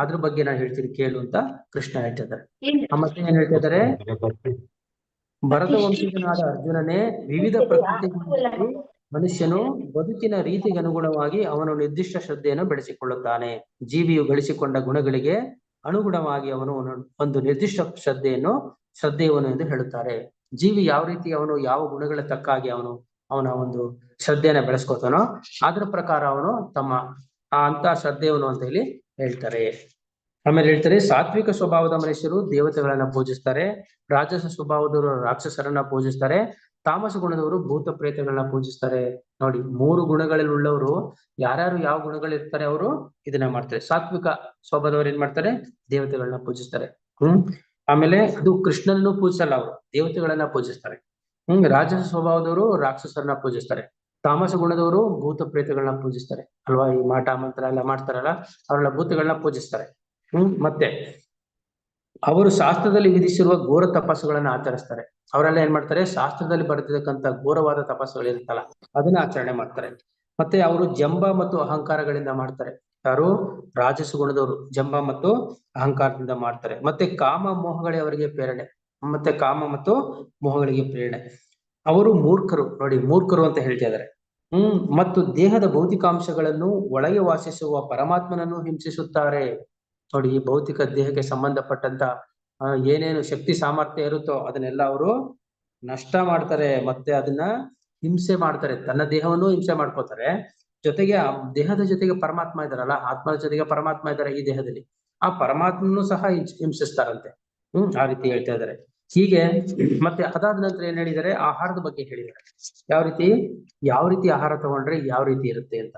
ಅದ್ರ ಬಗ್ಗೆ ನಾನು ಹೇಳ್ತೀನಿ ಕೇಳು ಅಂತ ಕೃಷ್ಣ ಹೇಳ್ತಿದ್ದಾರೆ. ಮತ್ತೆ ಏನ್ ಹೇಳ್ತಿದ್ದಾರೆ? ಭರತ ವಂಶಜನಾದ ಅರ್ಜುನನೇ ವಿವಿಧ ಪ್ರಕೃತಿ ಮನುಷ್ಯನು ಬದುಕಿನ ರೀತಿಗೆ ಅನುಗುಣವಾಗಿ ಅವನು ನಿರ್ದಿಷ್ಟ ಶ್ರದ್ಧೆಯನ್ನು ಬೆಳೆಸಿಕೊಳ್ಳುತ್ತಾನೆ. ಜೀವಿಯು ಗಳಿಸಿಕೊಂಡ ಗುಣಗಳಿಗೆ ಅನುಗುಣವಾಗಿ ಅವನು ಒಂದು- ಒಂದು ನಿರ್ದಿಷ್ಟ ಶ್ರದ್ಧೆಯನ್ನು ಶ್ರದ್ಧೆಯವನು ಎಂದು ಹೇಳುತ್ತಾರೆ. ಜೀವಿ ಯಾವ ರೀತಿ ಅವನು ಯಾವ ಗುಣಗಳ ತಕ್ಕಾಗಿ ಅವನು ಅವನ ಒಂದು ಶ್ರದ್ಧೆಯನ್ನ ಬೆಳೆಸ್ಕೋತಾನೋ, ಅದ್ರ ಪ್ರಕಾರ ಅವನು ತಮ್ಮ ಆ ಅಂತ ಶ್ರದ್ಧೆಯವನು ಅಂತ ಹೇಳಿ ಹೇಳ್ತಾರೆ. ಆಮೇಲೆ ಹೇಳ್ತಾರೆ, ಸಾತ್ವಿಕ ಸ್ವಭಾವದ ಮನುಷ್ಯರು ದೇವತೆಗಳನ್ನ ಪೂಜಿಸ್ತಾರೆ, ರಾಜಸ ಸ್ವಭಾವದವರು ರಾಕ್ಷಸರನ್ನ ಪೂಜಿಸ್ತಾರೆ, ತಾಮಸ ಗುಣದವರು ಭೂತ ಪ್ರೇತಗಳನ್ನ ಪೂಜಿಸ್ತಾರೆ. ನೋಡಿ, ಮೂರು ಗುಣಗಳಲ್ಲಿ ಉಳ್ಳವರು ಯಾರ್ಯಾರು ಯಾವ ಗುಣಗಳಿರ್ತಾರೆ ಅವರು ಇದನ್ನ ಮಾಡ್ತಾರೆ. ಸಾತ್ವಿಕ ಸ್ವಭಾವದವರು ಏನ್ ಮಾಡ್ತಾರೆ? ದೇವತೆಗಳನ್ನ ಪೂಜಿಸ್ತಾರೆ. ಹ್ಮ್. ಆಮೇಲೆ ಅದು ಕೃಷ್ಣನನ್ನು ಪೂಜಿಸಲ್ಲ ಅವರು, ದೇವತೆಗಳನ್ನ ಪೂಜಿಸ್ತಾರೆ. ಹ್ಮ್, ರಾಜಸ ಸ್ವಭಾವದವರು ರಾಕ್ಷಸರನ್ನ ಪೂಜಿಸ್ತಾರೆ. ತಾಮಸ ಗುಣದವರು ಭೂತ ಪ್ರೇತಗಳನ್ನ ಪೂಜಿಸ್ತಾರೆ. ಅಲ್ವಾ? ಈ ಮಾಟ ಮಂತ್ರ ಎಲ್ಲ ಮಾಡ್ತಾರಲ್ಲ, ಅವರೆಲ್ಲ ಭೂತಗಳನ್ನ ಪೂಜಿಸ್ತಾರೆ. ಹ್ಮ್, ಮತ್ತೆ ಅವರು ಶಾಸ್ತ್ರದಲ್ಲಿ ವಿಧಿಸಿರುವ ಘೋರ ತಪಸ್ಸುಗಳನ್ನ ಆಚರಿಸ್ತಾರೆ. ಅವರೆಲ್ಲ ಏನ್ ಮಾಡ್ತಾರೆ? ಶಾಸ್ತ್ರದಲ್ಲಿ ಬರ್ತಿರ್ತಕ್ಕಂಥ ಘೋರವಾದ ತಪಸ್ಸುಗಳು ಇರುತ್ತಲ್ಲ ಅದನ್ನ ಆಚರಣೆ ಮಾಡ್ತಾರೆ. ಮತ್ತೆ ಅವರು ಜಂಬ ಮತ್ತು ಅಹಂಕಾರಗಳಿಂದ ಮಾಡ್ತಾರೆ. ಯಾರು? ರಾಜಸ ಗುಣದವರು ಜಂಬ ಮತ್ತು ಅಹಂಕಾರದಿಂದ ಮಾಡ್ತಾರೆ. ಮತ್ತೆ ಕಾಮ ಮೋಹಗಳೇ ಅವರಿಗೆ ಪ್ರೇರಣೆ. ಮತ್ತೆ ಕಾಮ ಮತ್ತು ಮೋಹಗಳಿಗೆ ಪ್ರೇರಣೆ. ಅವರು ಮೂರ್ಖರು. ನೋಡಿ, ಮೂರ್ಖರು ಅಂತ ಹೇಳ್ತಾ ಇದಾರೆ ಹ್ಮ್, ಮತ್ತು ದೇಹದ ಭೌತಿಕಾಂಶಗಳನ್ನು ಒಳಗೆ ವಾಸಿಸುವ ಪರಮಾತ್ಮನನ್ನು ಹಿಂಸಿಸುತ್ತಾರೆ. ನೋಡಿ, ಈ ಭೌತಿಕ ದೇಹಕ್ಕೆ ಸಂಬಂಧಪಟ್ಟಂತ ಏನೇನು ಶಕ್ತಿ ಸಾಮರ್ಥ್ಯ ಇರುತ್ತೋ ಅದನ್ನೆಲ್ಲ ಅವರು ನಷ್ಟ ಮಾಡ್ತಾರೆ, ಮತ್ತೆ ಅದನ್ನ ಹಿಂಸೆ ಮಾಡ್ತಾರೆ. ತನ್ನ ದೇಹವನ್ನು ಹಿಂಸೆ ಮಾಡ್ಕೋತಾರೆ ಜೊತೆಗೆ ದೇಹದ ಜೊತೆಗೆ ಪರಮಾತ್ಮ ಇದಾರಲ್ಲ ಆತ್ಮದ ಜೊತೆಗೆ ಪರಮಾತ್ಮ ಇದ್ದಾರೆ ಈ ದೇಹದಲ್ಲಿ. ಆ ಪರಮಾತ್ಮನು ಸಹ ಹಿಂಸ್- ಹಿಂಸಿಸ್ತಾರಂತೆ. ಹ್ಮ್, ಆ ರೀತಿ ಹೇಳ್ತಾ ಇದಾರೆ ಹೀಗೆ ಮತ್ತೆ ಅದಾದ ನಂತರ ಏನ್ ಹೇಳಿದರೆ ಆಹಾರದ ಬಗ್ಗೆ ಹೇಳಿದ್ದಾರೆ. ಯಾವ ರೀತಿ? ಯಾವ ರೀತಿ ಆಹಾರ ತಗೊಂಡ್ರೆ ಯಾವ ರೀತಿ ಇರುತ್ತೆ ಅಂತ.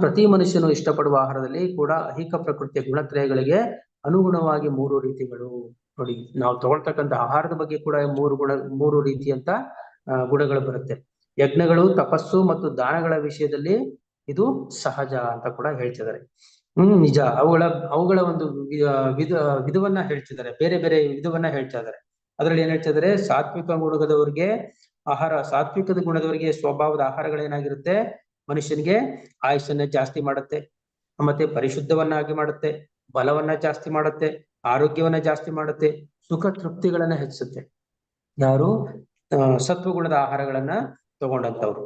ಪ್ರತಿ ಮನುಷ್ಯನು ಇಷ್ಟಪಡುವ ಆಹಾರದಲ್ಲಿ ಕೂಡ ಐಹಿಕ ಪ್ರಕೃತಿಯ ಗುಣತ್ರಯಗಳಿಗೆ ಅನುಗುಣವಾಗಿ ಮೂರು ರೀತಿಗಳು. ನೋಡಿ, ನಾವು ತಗೊಳ್ತಕ್ಕಂಥ ಆಹಾರದ ಬಗ್ಗೆ ಕೂಡ ಮೂರು ಗುಣ, ಮೂರು ರೀತಿಯಂತ ಗುಣಗಳು ಬರುತ್ತೆ. ಯಜ್ಞಗಳು, ತಪಸ್ಸು ಮತ್ತು ದಾನಗಳ ವಿಷಯದಲ್ಲಿ ಇದು ಸಹಜ ಅಂತ ಕೂಡ ಹೇಳ್ತಿದ್ದಾರೆ. ಹ್ಮ್, ನಿಜ. ಅವುಗಳ ಅವುಗಳ ಒಂದು ವಿಧ, ವಿಧವನ್ನ ಹೇಳ್ತಿದ್ದಾರೆ. ಬೇರೆ ಬೇರೆ ವಿಧವನ್ನ ಹೇಳ್ತಾ ಇದ್ದಾರೆ. ಅದ್ರಲ್ಲಿ ಏನ್ ಹೇಳ್ತಿದ್ರೆ? ಸಾತ್ವಿಕ ಗುಣದವರಿಗೆ ಆಹಾರ, ಸಾತ್ವಿಕದ ಗುಣದವರಿಗೆ ಸ್ವಭಾವದ ಆಹಾರಗಳೇನಾಗಿರುತ್ತೆ ಮನುಷ್ಯನಿಗೆ ಆಯುಷನ್ನ ಜಾಸ್ತಿ ಮಾಡುತ್ತೆ. ಮತ್ತೆ ಪರಿಶುದ್ಧವನ್ನಾಗಿ ಮಾಡುತ್ತೆ, ಬಲವನ್ನ ಜಾಸ್ತಿ ಮಾಡುತ್ತೆ, ಆರೋಗ್ಯವನ್ನ ಜಾಸ್ತಿ ಮಾಡುತ್ತೆ, ಸುಖ ತೃಪ್ತಿಗಳನ್ನ ಹೆಚ್ಚಿಸುತ್ತೆ. ಯಾರು? ಸತ್ವಗುಣದ ಆಹಾರಗಳನ್ನ ತಗೊಂಡಂತವ್ರು.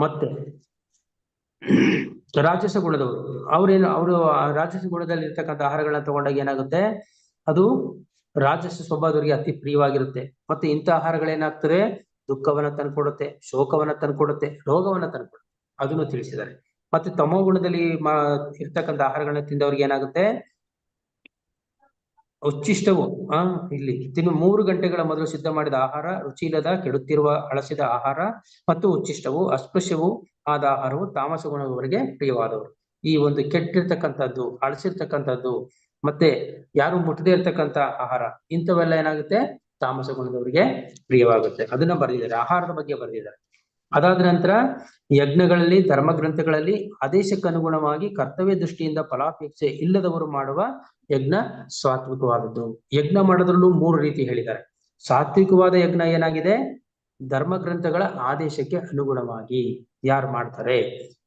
ಮತ್ತೆ ರಾಜಸ ಗುಣದವರು. ಅವ್ರೇನು, ಅವರು ರಾಜಸ ಗುಣದಲ್ಲಿ ಇರ್ತಕ್ಕಂಥ ಆಹಾರಗಳನ್ನ ತಗೊಂಡಾಗ ಏನಾಗುತ್ತೆ? ಅದು ರಾಜಸ ಸ್ವಭಾವದವರಿಗೆ ಅತಿ ಪ್ರಿಯವಾಗಿರುತ್ತೆ. ಮತ್ತೆ ಇಂಥ ಆಹಾರಗಳೇನಾಗ್ತದೆ ದುಃಖವನ್ನ ತಂದ್ಕೊಡುತ್ತೆ, ಶೋಕವನ್ನ ತಂದ್ಕೊಡುತ್ತೆ, ರೋಗವನ್ನ ತಂದ್ಕೊಡುತ್ತೆ. ಅದನ್ನು ತಿಳಿಸಿದ್ದಾರೆ. ಮತ್ತೆ ತಮೋ ಗುಣದಲ್ಲಿ ಮಾ ಆಹಾರಗಳನ್ನ ತಿಂದವ್ರಿಗೆ ಏನಾಗುತ್ತೆ? ಉಚ್ಚಿಷ್ಟವು, ಆ, ಇಲ್ಲಿ ತಿನ್ನು ಮೂರು ಗಂಟೆಗಳ ಮೊದಲು ಸಿದ್ಧ ಮಾಡಿದ ಆಹಾರ ರುಚಿ ಇಲ್ಲದ ಕೆಡುತ್ತಿರುವ, ಅಳಸಿದ ಆಹಾರ, ಮತ್ತು ಉಚ್ಚಿಷ್ಟವು, ಅಸ್ಪೃಶ್ಯವು ಆದ ಆಹಾರವು ತಾಮಸ ಗುಣದವರಿಗೆ ಪ್ರಿಯವಾದವರು. ಈ ಒಂದು ಕೆಟ್ಟಿರ್ತಕ್ಕಂಥದ್ದು ಹಳಸಿರ್ತಕ್ಕಂಥದ್ದು ಮತ್ತೆ ಯಾರು ಮುಟ್ಟದೇ ಇರ್ತಕ್ಕಂಥ ಆಹಾರ, ಇಂಥವೆಲ್ಲ ಏನಾಗುತ್ತೆ? ತಾಮಸ ಗುಣದವರಿಗೆ ಪ್ರಿಯವಾಗುತ್ತೆ. ಅದನ್ನ ಬರೆದಿದ್ದಾರೆ. ಆಹಾರದ ಬಗ್ಗೆ ಬರೆದಿದ್ದಾರೆ. ಅದಾದ ನಂತರ ಯಜ್ಞಗಳಲ್ಲಿ ಧರ್ಮ ಗ್ರಂಥಗಳಲ್ಲಿ ಆದೇಶಕ್ಕೆ ಅನುಗುಣವಾಗಿ ಕರ್ತವ್ಯ ದೃಷ್ಟಿಯಿಂದ ಫಲಾಪೇಕ್ಷೆ ಇಲ್ಲದವರು ಮಾಡುವ ಯಜ್ಞ ಸಾತ್ವಿಕವಾದದ್ದು. ಯಜ್ಞ ಮಾಡೋದ್ರಲ್ಲೂ ಮೂರು ರೀತಿ ಹೇಳಿದ್ದಾರೆ. ಸಾತ್ವಿಕವಾದ ಯಜ್ಞ ಏನಾಗಿದೆ? ಧರ್ಮ ಗ್ರಂಥಗಳ ಆದೇಶಕ್ಕೆ ಅನುಗುಣವಾಗಿ ಯಾರು ಮಾಡ್ತಾರೆ?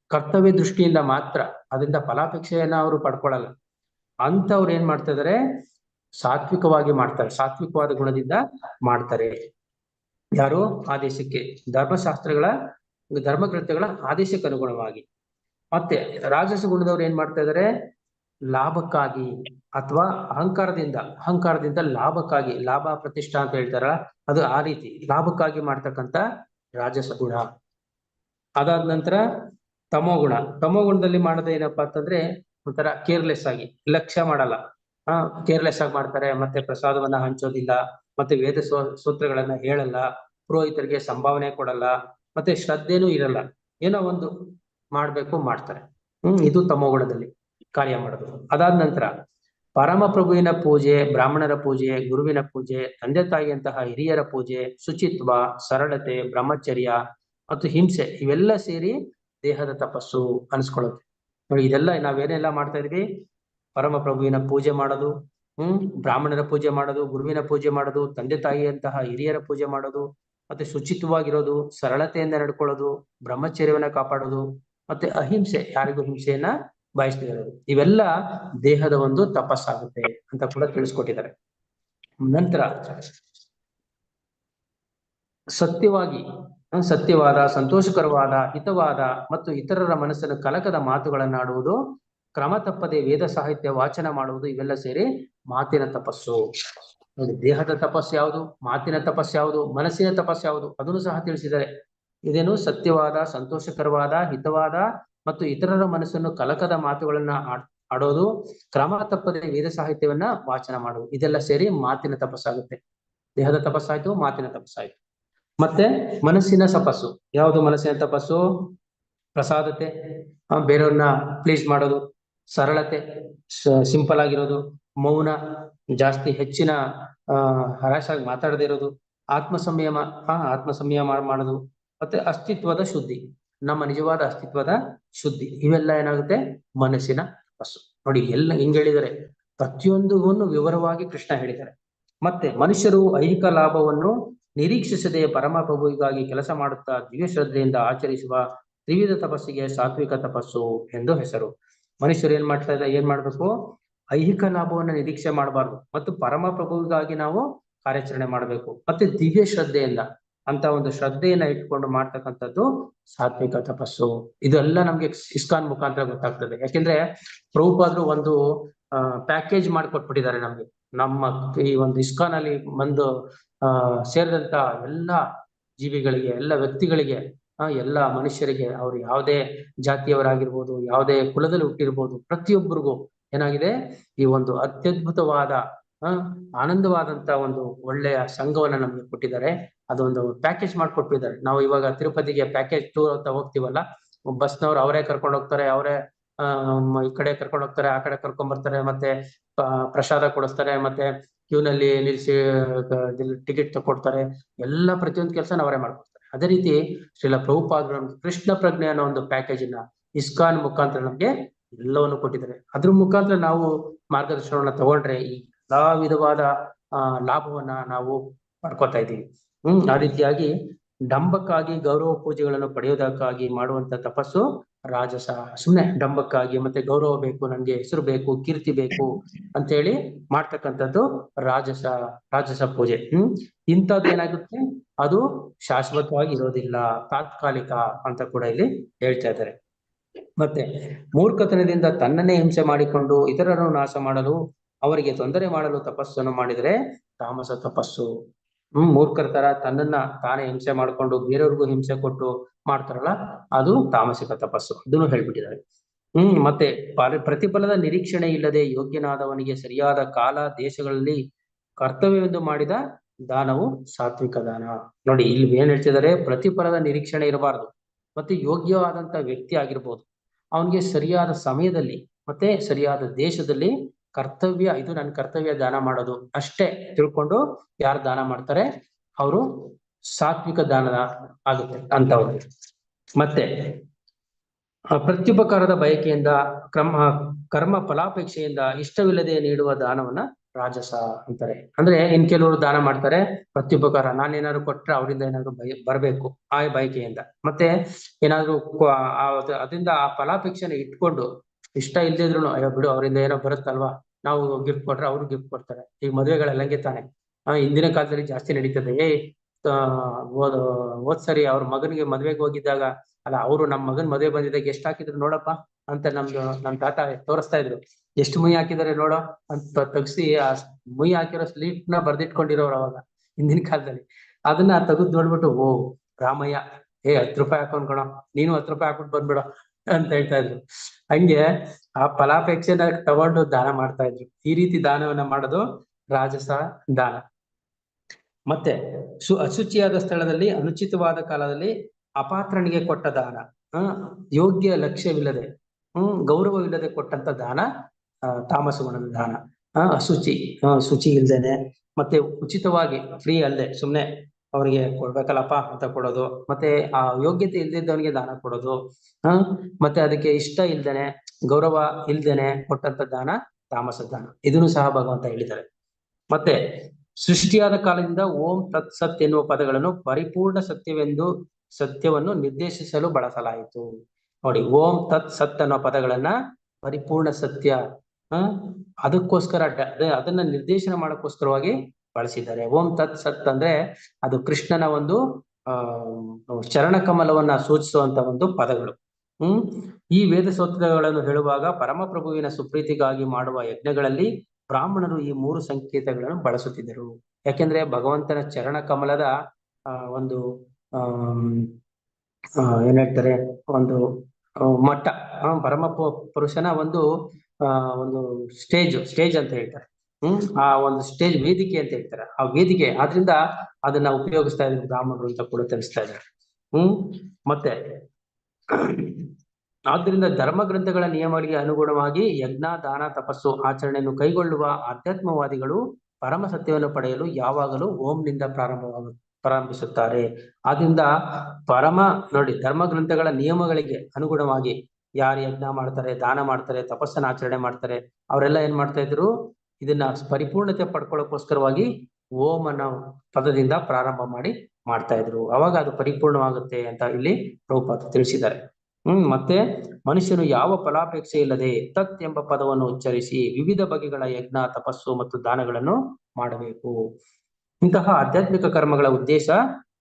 ಕರ್ತವ್ಯ ದೃಷ್ಟಿಯಿಂದ ಮಾತ್ರ, ಅದರಿಂದ ಫಲಾಪೇಕ್ಷೆಯನ್ನ ಅವರು ಪಡ್ಕೊಳ್ಳಲ್ಲ ಅಂತವ್ರು ಏನ್ ಮಾಡ್ತಾ ಇದಾರೆ ಸಾತ್ವಿಕವಾಗಿ ಮಾಡ್ತಾರೆ. ಸಾತ್ವಿಕವಾದ ಗುಣದಿಂದ ಮಾಡ್ತಾರೆ. ಯಾರು? ಆದೇಶಕ್ಕೆ. ಧರ್ಮಶಾಸ್ತ್ರಗಳ ಧರ್ಮ ಗ್ರಂಥಗಳ ಆದೇಶಕ್ಕೆ ಅನುಗುಣವಾಗಿ. ಮತ್ತೆ ರಾಜಸ ಗುಣದವ್ರು ಏನ್ ಮಾಡ್ತಾ ಇದಾರೆ? ಲಾಭಕ್ಕಾಗಿ ಅಥವಾ ಅಹಂಕಾರದಿಂದ ಅಹಂಕಾರದಿಂದ ಲಾಭಕ್ಕಾಗಿ, ಲಾಭ ಪ್ರತಿಷ್ಠಾ ಅಂತ ಹೇಳ್ತಾರ ಅದು ಆ ರೀತಿ ಲಾಭಕ್ಕಾಗಿ ಮಾಡ್ತಕ್ಕಂಥ ರಾಜಸ ಗುಣ. ಅದಾದ ನಂತರ ತಮೋಗುಣ. ತಮೋಗುಣದಲ್ಲಿ ಮಾಡೋದು ಏನಪ್ಪಾ ಅಂತಂದ್ರೆ ಒಂಥರ ಕೇರ್ಲೆಸ್ ಆಗಿ, ಲಕ್ಷ್ಯ ಮಾಡಲ್ಲ. ಆ ಕೇರ್ಲೆಸ್ ಆಗಿ ಮಾಡ್ತಾರೆ, ಮತ್ತೆ ಪ್ರಸಾದವನ್ನ ಹಂಚೋದಿಲ್ಲ, ಮತ್ತೆ ವೇದ ಸೂತ್ರಗಳನ್ನ ಹೇಳಲ್ಲ, ಪುರೋಹಿತರಿಗೆ ಸಂಭಾವನೆ ಕೊಡಲ್ಲ, ಮತ್ತೆ ಶ್ರದ್ಧೆನೂ ಇರಲ್ಲ. ಏನೋ ಒಂದು ಮಾಡ್ಬೇಕು ಮಾಡ್ತಾರೆ. ಹ್ಮ್, ಇದು ತಮೋಗುಣದಲ್ಲಿ ಕಾರ್ಯ ಮಾಡೋದು. ಅದಾದ ನಂತರ ಪರಮಪ್ರಭುವಿನ ಪೂಜೆ, ಬ್ರಾಹ್ಮಣರ ಪೂಜೆ, ಗುರುವಿನ ಪೂಜೆ, ತಂದೆ ತಾಯಿಯಂತಹ ಹಿರಿಯರ ಪೂಜೆ, ಶುಚಿತ್ವ, ಸರಳತೆ, ಬ್ರಹ್ಮಚರ್ಯ ಮತ್ತು ಹಿಂಸೆ, ಇವೆಲ್ಲ ಸೇರಿ ದೇಹದ ತಪಸ್ಸು ಅನ್ಸ್ಕೊಳ್ಳುತ್ತೆ. ನೋಡಿ, ಇದೆಲ್ಲ ನಾವೇನೆಲ್ಲ ಮಾಡ್ತಾ ಇದೀವಿ ಪರಮ ಪ್ರಭುವಿನ ಪೂಜೆ ಮಾಡೋದು, ಹ್ಮ್, ಬ್ರಾಹ್ಮಣರ ಪೂಜೆ ಮಾಡೋದು, ಗುರುವಿನ ಪೂಜೆ ಮಾಡೋದು, ತಂದೆ ತಾಯಿಯಂತಹ ಹಿರಿಯರ ಪೂಜೆ ಮಾಡೋದು, ಮತ್ತೆ ಶುಚಿತ್ವವಾಗಿರೋದು, ಸರಳತೆಯಿಂದ ನಡ್ಕೊಳ್ಳೋದು, ಬ್ರಹ್ಮಚರ್ಯವನ್ನ ಕಾಪಾಡೋದು, ಮತ್ತೆ ಅಹಿಂಸೆ, ಯಾರಿಗೂ ಹಿಂಸೆಯನ್ನ ಬಯಸದೇ ಇರೋದು. ಇವೆಲ್ಲ ದೇಹದ ಒಂದು ತಪಸ್ಸಾಗುತ್ತೆ ಅಂತ ಕೂಡ ತಿಳಿಸ್ಕೊಟ್ಟಿದ್ದಾರೆ. ನಂತರ, ಸತ್ಯವಾಗಿ ಸತ್ಯವಾದ, ಸಂತೋಷಕರವಾದ, ಹಿತವಾದ ಮತ್ತು ಇತರರ ಮನಸ್ಸನ್ನು ಕಲಕದ ಮಾತುಗಳನ್ನಾಡುವುದು, ಕ್ರಮ ತಪ್ಪದೆ ವೇದ ಸಾಹಿತ್ಯ ವಾಚನ ಮಾಡುವುದು, ಇವೆಲ್ಲ ಸೇರಿ ಮಾತಿನ ತಪಸ್ಸು. ನೋಡಿ, ದೇಹದ ತಪಸ್ಸು ಯಾವುದು? ಮಾತಿನ ತಪಸ್ಸು ಯಾವುದು? ಮನಸ್ಸಿನ ತಪಸ್ಸು ಯಾವುದು? ಅದನ್ನು ಸಹ ತಿಳಿಸಿದರೆ ಇದೇನು ಸತ್ಯವಾದ, ಸಂತೋಷಕರವಾದ, ಹಿತವಾದ ಮತ್ತು ಇತರರ ಮನಸ್ಸನ್ನು ಕಲಕದ ಮಾತುಗಳನ್ನ ಆಡ್- ಆಡೋದು, ಕ್ರಮ ತಪ್ಪದೆ ವೇದ ಸಾಹಿತ್ಯವನ್ನ ವಾಚನ ಮಾಡುವುದು. ಇದೆಲ್ಲ ಸೇರಿ ಮಾತಿನ ತಪಸ್ಸಾಗುತ್ತೆ. ದೇಹದ ತಪಸ್ಸಾಯ್ತು, ಮಾತಿನ ತಪಸ್ಸಾಯ್ತು. ಮತ್ತೆ ಮನಸ್ಸಿನ ತಪಸ್ಸು. ಯಾವುದು ಮನಸ್ಸಿನ ತಪಸ್ಸು? ಪ್ರಸಾದತೆ ಬೇರೆಯವ್ರನ್ನ ಪ್ಲೀಸ್ ಮಾಡೋದು. ಸರಳತೆ ಸಿಂಪಲ್ ಆಗಿರೋದು. ಮೌನ, ಜಾಸ್ತಿ ಹೆಚ್ಚಿನ, ಆ ಹರಾಶ್ ಮಾತಾಡದೇ ಇರೋದು. ಆತ್ಮ ಸಂಯಮ ಹಾ ಆತ್ಮ ಸಂಯಮ ಮಾಡೋದು. ಮತ್ತೆ ಅಸ್ತಿತ್ವದ ಶುದ್ಧಿ. ನಮ್ಮ ನಿಜವಾದ ಅಸ್ತಿತ್ವದ ಶುದ್ಧಿ. ಇವೆಲ್ಲ ಏನಾಗುತ್ತೆ? ಮನಸ್ಸಿನ ತಪಸ್ಸು. ನೋಡಿ, ಎಲ್ಲ ಹಿಂಗ್ ಹೇಳಿದರೆ. ಪ್ರತಿಯೊಂದನ್ನು ವಿವರವಾಗಿ ಕೃಷ್ಣ ಹೇಳಿದ್ದಾರೆ ಮತ್ತೆ ಮನುಷ್ಯರು ಐಹಿಕ ಲಾಭವನ್ನು ನಿರೀಕ್ಷಿಸದೆ ಪರಮಪ್ರಭುವಿಗಾಗಿ ಕೆಲಸ ಮಾಡುತ್ತಾ ದಿವ್ಯ ಶ್ರದ್ಧೆಯಿಂದ ಆಚರಿಸುವ ತ್ರಿವಿಧ ತಪಸ್ಸಿಗೆ ಸಾತ್ವಿಕ ತಪಸ್ಸು ಎಂದು ಹೆಸರು. ಮನುಷ್ಯರು ಏನ್ ಮಾಡ್ತಾ ಇದ್ದಾರೆ? ಏನ್ ಮಾಡ್ಬೇಕು? ಐಹಿಕ ಲಾಭವನ್ನ ನಿರೀಕ್ಷೆ ಮಾಡಬಾರ್ದು. ಮತ್ತು ಪರಮ ಪ್ರಭುವಿಗಾಗಿ ನಾವು ಕಾರ್ಯಾಚರಣೆ ಮಾಡಬೇಕು. ಮತ್ತೆ ದಿವ್ಯ ಶ್ರದ್ಧೆಯಿಂದ ಅಂತ ಒಂದು ಶ್ರದ್ಧೆಯನ್ನ ಇಟ್ಕೊಂಡು ಮಾಡ್ತಕ್ಕಂಥದ್ದು ಸಾತ್ವಿಕ ತಪಸ್ಸು. ಇದೆಲ್ಲ ನಮ್ಗೆ ಇಸ್ಕಾನ್ ಮುಖಾಂತರ ಗೊತ್ತಾಗ್ತದೆ. ಯಾಕೆಂದ್ರೆ ಪ್ರಭುಪಾದ್ರು ಒಂದು ಪ್ಯಾಕೇಜ್ ಮಾಡಿಕೊಟ್ಬಿಟ್ಟಿದ್ದಾರೆ ನಮ್ಗೆ. ನಮ್ಮ ಈ ಒಂದು ಇಸ್ಕಾನ್ ಅಲ್ಲಿ ಬಂದು, ಆ, ಸೇರಿದಂತ ಎಲ್ಲ ಜೀವಿಗಳಿಗೆ, ಎಲ್ಲ ವ್ಯಕ್ತಿಗಳಿಗೆ ಎಲ್ಲ ಮನುಷ್ಯರಿಗೆ ಅವ್ರು ಯಾವುದೇ ಜಾತಿಯವರಾಗಿರ್ಬೋದು, ಯಾವುದೇ ಕುಲದಲ್ಲಿ ಹುಟ್ಟಿರ್ಬೋದು, ಪ್ರತಿಯೊಬ್ಬರಿಗೂ ಏನಾಗಿದೆ? ಈ ಒಂದು ಅತ್ಯದ್ಭುತವಾದ ಆನಂದವಾದಂತ ಒಂದು ಒಳ್ಳೆಯ ಸಂಘವನ್ನ ನಮ್ಗೆ ಕೊಟ್ಟಿದ್ದಾರೆ. ಅದೊಂದು ಪ್ಯಾಕೇಜ್ ಮಾಡ್ಕೊಟ್ಟಿದ್ದಾರೆ ನಾವು ಇವಾಗ ತಿರುಪತಿಗೆ ಪ್ಯಾಕೇಜ್ ಟೂರ್ ಅಂತ ಹೋಗ್ತಿವಲ್ಲ, ಬಸ್ನವ್ರು ಅವರೇ ಕರ್ಕೊಂಡು ಹೋಗ್ತಾರೆ ಅವರೇ ಈ ಕಡೆ ಕರ್ಕೊಂಡು ಹೋಗ್ತಾರೆ ಆ ಕಡೆ ಕರ್ಕೊಂಡ್ ಬರ್ತಾರೆ ಮತ್ತೆ ಪ್ರಸಾದ ಕೊಡಿಸ್ತಾರೆ, ಮತ್ತೆ ಕ್ಯೂನಲ್ಲಿ ನಿಲ್ಸಿ ಟಿಕೆಟ್ ತಕೊಡ್ತಾರೆ. ಎಲ್ಲ ಪ್ರತಿಯೊಂದು ಕೆಲಸ ಅವರೇ ಮಾಡ್ಕೊಡ್ತಾರೆ. ಅದೇ ರೀತಿ ಶ್ರೀಲ ಪ್ರಭುಪಾದ ಕೃಷ್ಣ ಪ್ರಜ್ಞೆ ಅನ್ನೋ ಒಂದು ಪ್ಯಾಕೇಜ್ ಅನ್ನ ಇಸ್ಕಾನ್ ಮುಖಾಂತರ ನಮ್ಗೆ ಎಲ್ಲವನ್ನು ಕೊಟ್ಟಿದ್ದಾರೆ. ಅದ್ರ ಮುಖಾಂತರ ನಾವು ಮಾರ್ಗದರ್ಶನವನ್ನ ತಗೊಂಡ್ರೆ ಈ ಎಲ್ಲಾ ವಿಧವಾದ ಲಾಭವನ್ನ ನಾವು ಪಡ್ಕೊತಾ ಇದ್ದೀವಿ. ಹ್ಮ್, ಆ ರೀತಿಯಾಗಿ ಡಂಬಕ್ಕಾಗಿ ಗೌರವ ಪೂಜೆಗಳನ್ನು ಪಡೆಯೋದಕ್ಕಾಗಿ ಮಾಡುವಂತ ತಪಸ್ಸು ರಾಜಸ ಸುಮ್ಮನೆ ಡಂಬಕ್ಕಾಗಿ ಮತ್ತೆ ಗೌರವ ಬೇಕು, ನನ್ಗೆ ಹೆಸರು ಬೇಕು, ಕೀರ್ತಿ ಬೇಕು ಅಂತ ಹೇಳಿ ಮಾಡ್ತಕ್ಕಂಥದ್ದು ರಾಜಸ ರಾಜಸ ಪೂಜೆ. ಹ್ಮ್? ಇಂಥದ್ದು ಏನಾಗುತ್ತೆ? ಅದು ಶಾಶ್ವತವಾಗಿ ಇರೋದಿಲ್ಲ, ತಾತ್ಕಾಲಿಕ ಅಂತ ಕೂಡ ಇಲ್ಲಿ ಹೇಳ್ತಾ ಇದ್ದಾರೆ. ಮತ್ತೆ ಮೂರ್ಖತನದಿಂದ ತನ್ನನ್ನೇ ಹಿಂಸೆ ಮಾಡಿಕೊಂಡು ಇತರರನ್ನು ನಾಶ ಮಾಡಲು, ಅವರಿಗೆ ತೊಂದರೆ ಮಾಡಲು ತಪಸ್ಸನ್ನು ಮಾಡಿದರೆ ತಾಮಸ ತಪಸ್ಸು. ಹ್ಮ್, ಮೂರ್ಖರ ತರ ತನ್ನನ್ನ ತಾನೇ ಹಿಂಸೆ ಮಾಡ್ಕೊಂಡು ಬೇರೆಯವ್ರಿಗೂ ಹಿಂಸೆ ಕೊಟ್ಟು ಮಾಡ್ತಾರಲ್ಲ, ಅದು ತಾಮಸಿಕ ತಪಸ್ಸು. ಅದನ್ನು ಹೇಳ್ಬಿಟ್ಟಿದ್ದಾರೆ. ಹ್ಮ್, ಮತ್ತೆ ಪರಿ- ಪ್ರತಿಫಲದ ನಿರೀಕ್ಷಣೆ ಇಲ್ಲದೆ ಯೋಗ್ಯನಾದವನಿಗೆ ಸರಿಯಾದ ಕಾಲ ದೇಶಗಳಲ್ಲಿ ಕರ್ತವ್ಯವೆಂದು ಮಾಡಿದ ದಾನವು ಸಾತ್ವಿಕ ದಾನ. ನೋಡಿ, ಇಲ್ಲಿ ಏನ್ ಹೇಳ್ತಿದ್ದಾರೆ? ಪ್ರತಿಫಲದ ನಿರೀಕ್ಷಣೆ ಇರಬಾರ್ದು. ಮತ್ತೆ ಯೋಗ್ಯವಾದಂತ ವ್ಯಕ್ತಿ ಆಗಿರ್ಬೋದು. ಅವನಿಗೆ ಸರಿಯಾದ ಸಮಯದಲ್ಲಿ, ಮತ್ತೆ ಸರಿಯಾದ ದೇಶದಲ್ಲಿ ಕರ್ತವ್ಯ, ಇದು ನನ್ನ ಕರ್ತವ್ಯ ದಾನ ಮಾಡೋದು ಅಷ್ಟೇ ತಿಳ್ಕೊಂಡು ಯಾರು ದಾನ ಮಾಡ್ತಾರೆ, ಅವರು ಸಾತ್ವಿಕ ದಾನ ಆಗುತ್ತೆ ಅಂತವ್ರು ಮತ್ತೆ ಪ್ರತ್ಯುಪಕಾರದ ಬಯಕೆಯಿಂದ, ಕ್ರಮ, ಕರ್ಮ ಫಲಾಪೇಕ್ಷೆಯಿಂದ ಇಷ್ಟವಿಲ್ಲದೆ ನೀಡುವ ದಾನವನ್ನ ರಾಜಸ ಅಂತಾರೆ. ಅಂದ್ರೆ ಇನ್ ಕೆಲವರು ದಾನ ಮಾಡ್ತಾರೆ, ಪ್ರತ್ಯುಪಕಾರ, ನಾನೇನಾದ್ರು ಕೊಟ್ರೆ ಅವರಿಂದ ಏನಾದ್ರು ಬಯ, ಬರ್ಬೇಕು ಆ ಬಯಕೆಯಿಂದ. ಮತ್ತೆ ಏನಾದ್ರು ಅದರಿಂದ ಆ ಫಲಾಪೇಕ್ಷೆನ ಇಟ್ಕೊಂಡು ಇಷ್ಟ ಇಲ್ದಿದ್ರು ಅಯ್ಯೋ ಬಿಡು, ಅವರಿಂದ ಏನೋ ಬರುತ್ತಲ್ವಾ? ನಾವು ಗಿಫ್ಟ್ ಕೊಟ್ರೆ ಅವ್ರು ಗಿಫ್ಟ್ ಕೊಡ್ತಾರೆ. ಈಗ ಮದ್ವೆಗಳಲ್ಲಂಗೆ ತಾನೆ. ಆ, ಹಿಂದಿನ ಕಾಲದಲ್ಲಿ ಜಾಸ್ತಿ ನಡೀತದೆ. ಏ ಓದ್ ಹೋದ್ ಸರಿ, ಅವ್ರ ಮಗನಿಗೆ ಮದ್ವೆಗೆ ಹೋಗಿದ್ದಾಗ, ಅಲ್ಲ, ಅವರು ನಮ್ ಮಗನ್ ಮದ್ವೆ ಬಂದಿದ್ದಾಗ ಎಷ್ಟ್ ಹಾಕಿದ್ರು ನೋಡಪ್ಪ ಅಂತ ನಮ್ದು, ನಮ್ ತಾತ ತೋರಿಸ್ತಾ ಇದ್ರು. ಎಷ್ಟು ಮುಯಿ ಹಾಕಿದಾರೆ ನೋಡೋ ಅಂತ ತಗ್ಸಿ, ಆ ಮುಯಿ ಹಾಕಿರೋ ಸ್ಲೀಪ್ನ ಬರ್ದಿಟ್ಕೊಂಡಿರೋರು ಅವಾಗ, ಹಿಂದಿನ ಕಾಲದಲ್ಲಿ. ಅದನ್ನ ತೆಗೆದು ನೋಡ್ಬಿಟ್ಟು, ಓ, ರಾಮಯ್ಯ, ಏ, ಹತ್ತು ರೂಪಾಯಿ ಹಾಕೊಂಡ್ ಕಣೋ. ನೀನು ಹತ್ತು ರೂಪಾಯಿ ಹಾಕ್ಬಿಟ್ಟು ಬಂದ್ಬಿಡು. ಅಂತ ಹೇಳ್ತಾ ಇದ್ರು. ಹಂಗೆ ಆ ಫಲಾಪೇಕ್ಷೆನ ತಗೊಂಡು ದಾನ ಮಾಡ್ತಾ ಇದ್ರು. ಈ ರೀತಿ ದಾನವನ್ನ ಮಾಡೋದು ರಾಜಸ ದಾನ. ಮತ್ತೆ ಸು ಅಶುಚಿಯಾದ ಸ್ಥಳದಲ್ಲಿ ಅನುಚಿತವಾದ ಕಾಲದಲ್ಲಿ ಅಪಾತ್ರನಿಗೆ ಕೊಟ್ಟ ದಾನ. ಯೋಗ್ಯ ಲಕ್ಷ್ಯವಿಲ್ಲದೆ ಹ್ಮ್ ಗೌರವವಿಲ್ಲದೆ ಕೊಟ್ಟಂತ ದಾನ ತಾಮಸ ಗುಣದ ದಾನ. ಅಶುಚಿ ಶುಚಿ ಇಲ್ದೇನೆ ಮತ್ತೆ ಉಚಿತವಾಗಿ ಫ್ರೀ ಅಲ್ಲದೆ ಸುಮ್ನೆ ಅವರಿಗೆ ಕೊಡ್ಬೇಕಲ್ಲಪ್ಪ ಅಂತ ಕೊಡೋದು, ಮತ್ತೆ ಆ ಯೋಗ್ಯತೆ ಇಲ್ದಿದ್ದವನಿಗೆ ದಾನ ಕೊಡೋದು, ಹ? ಮತ್ತೆ ಅದಕ್ಕೆ ಇಷ್ಟ ಇಲ್ದೇನೆ, ಗೌರವ ಇಲ್ದೇನೆ ಕೊಟ್ಟಂತ ದಾನ ತಾಮಸ ದಾನ. ಇದನ್ನು ಸಹ ಭಗವಂತ ಹೇಳಿದ್ದಾರೆ. ಮತ್ತೆ ಸೃಷ್ಟಿಯಾದ ಕಾಲದಿಂದ ಓಂ ತತ್ ಸತ್ ಎನ್ನುವ ಪದಗಳನ್ನು ಪರಿಪೂರ್ಣ ಸತ್ಯವೆಂದು ಸತ್ಯವನ್ನು ನಿರ್ದೇಶಿಸಲು ಬಳಸಲಾಯಿತು. ನೋಡಿ, ಓಂ ತತ್ ಸತ್ ಅನ್ನೋ ಪದಗಳನ್ನ ಪರಿಪೂರ್ಣ ಸತ್ಯ ಅದಕ್ಕೋಸ್ಕರ ಅದನ್ನ ನಿರ್ದೇಶನ ಮಾಡಕ್ಕೋಸ್ಕರವಾಗಿ ಬಳಸಿದ್ದಾರೆ. ಓಂ ತತ್ ಸತ್ ಅಂದ್ರೆ ಅದು ಕೃಷ್ಣನ ಒಂದು, ಆ ಚರಣ ಕಮಲವನ್ನ ಸೂಚಿಸುವಂತ ಒಂದು ಪದಗಳು. ಹ್ಮ್? ಈ ವೇದ ಸೂತ್ರಗಳನ್ನು ಹೇಳುವಾಗ ಪರಮಪ್ರಭುವಿನ ಸುಪ್ರೀತಿಗಾಗಿ ಮಾಡುವ ಯಜ್ಞಗಳಲ್ಲಿ ಬ್ರಾಹ್ಮಣರು ಈ ಮೂರು ಸಂಕೇತಗಳನ್ನು ಬಳಸುತ್ತಿದ್ದರು. ಯಾಕೆಂದ್ರೆ ಭಗವಂತನ ಚರಣ ಕಮಲದ ಒಂದು ಏನ್ ಹೇಳ್ತಾರೆ, ಒಂದು ಮಟ್ಟ ಪರಮ ಪುರುಷನ ಒಂದು ಒಂದು ಸ್ಟೇಜ್ ಸ್ಟೇಜ್ ಅಂತ ಹೇಳ್ತಾರೆ. ಹ್ಮ್? ಆ ಒಂದು ಸ್ಟೇಜ್ ವೇದಿಕೆ ಅಂತ ಹೇಳ್ತಾರೆ. ಆ ವೇದಿಕೆ, ಆದ್ರಿಂದ ಅದನ್ನ ಉಪಯೋಗಿಸ್ತಾ ಇದ್ರು ಬ್ರಾಹ್ಮಣರು ಅಂತ ಕೂಡ ತಿಳಿಸ್ತಾ ಇದ್ದಾರೆ. ಹ್ಮ್? ಮತ್ತೆ ಆದ್ದರಿಂದ ಧರ್ಮ ಗ್ರಂಥಗಳ ನಿಯಮಗಳಿಗೆ ಅನುಗುಣವಾಗಿ ಯಜ್ಞ, ದಾನ, ತಪಸ್ಸು ಆಚರಣೆಯನ್ನು ಕೈಗೊಳ್ಳುವ ಆಧ್ಯಾತ್ಮವಾದಿಗಳು ಪರಮ ಸತ್ಯವನ್ನು ಪಡೆಯಲು ಯಾವಾಗಲೂ ಓಂನಿಂದ ಪ್ರಾರಂಭವಾಗ, ಪ್ರಾರಂಭಿಸುತ್ತಾರೆ. ಆದ್ರಿಂದ ಪರಮ, ನೋಡಿ, ಧರ್ಮ ಗ್ರಂಥಗಳ ನಿಯಮಗಳಿಗೆ ಅನುಗುಣವಾಗಿ ಯಾರು ಯಜ್ಞ ಮಾಡ್ತಾರೆ, ದಾನ ಮಾಡ್ತಾರೆ, ತಪಸ್ಸನ್ನ ಆಚರಣೆ ಮಾಡ್ತಾರೆ, ಅವರೆಲ್ಲ ಏನ್ ಮಾಡ್ತಾ ಇದ್ರು? ಇದನ್ನ ಪರಿಪೂರ್ಣತೆ ಪಡ್ಕೊಳ್ಳೋಕೋಸ್ಕರವಾಗಿ ಓಂ ಅನ್ನೋ ಪದದಿಂದ ಪ್ರಾರಂಭ ಮಾಡಿ ಮಾಡ್ತಾ ಇದ್ರು. ಅವಾಗ ಅದು ಪರಿಪೂರ್ಣವಾಗುತ್ತೆ ಅಂತ ಇಲ್ಲಿ ಪ್ರಭುಪಾದ ತಿಳಿಸಿದ್ದಾರೆ. ಹ್ಮ್, ಮತ್ತೆ ಮನುಷ್ಯನು ಯಾವ ಫಲಾಪೇಕ್ಷೆ ಇಲ್ಲದೆ ತತ್ ಎಂಬ ಪದವನ್ನು ಉಚ್ಚರಿಸಿ ವಿವಿಧ ಬಗೆಗಳ ಯಜ್ಞ, ತಪಸ್ಸು ಮತ್ತು ದಾನಗಳನ್ನು ಮಾಡಬೇಕು. ಇಂತಹ ಆಧ್ಯಾತ್ಮಿಕ ಕರ್ಮಗಳ ಉದ್ದೇಶ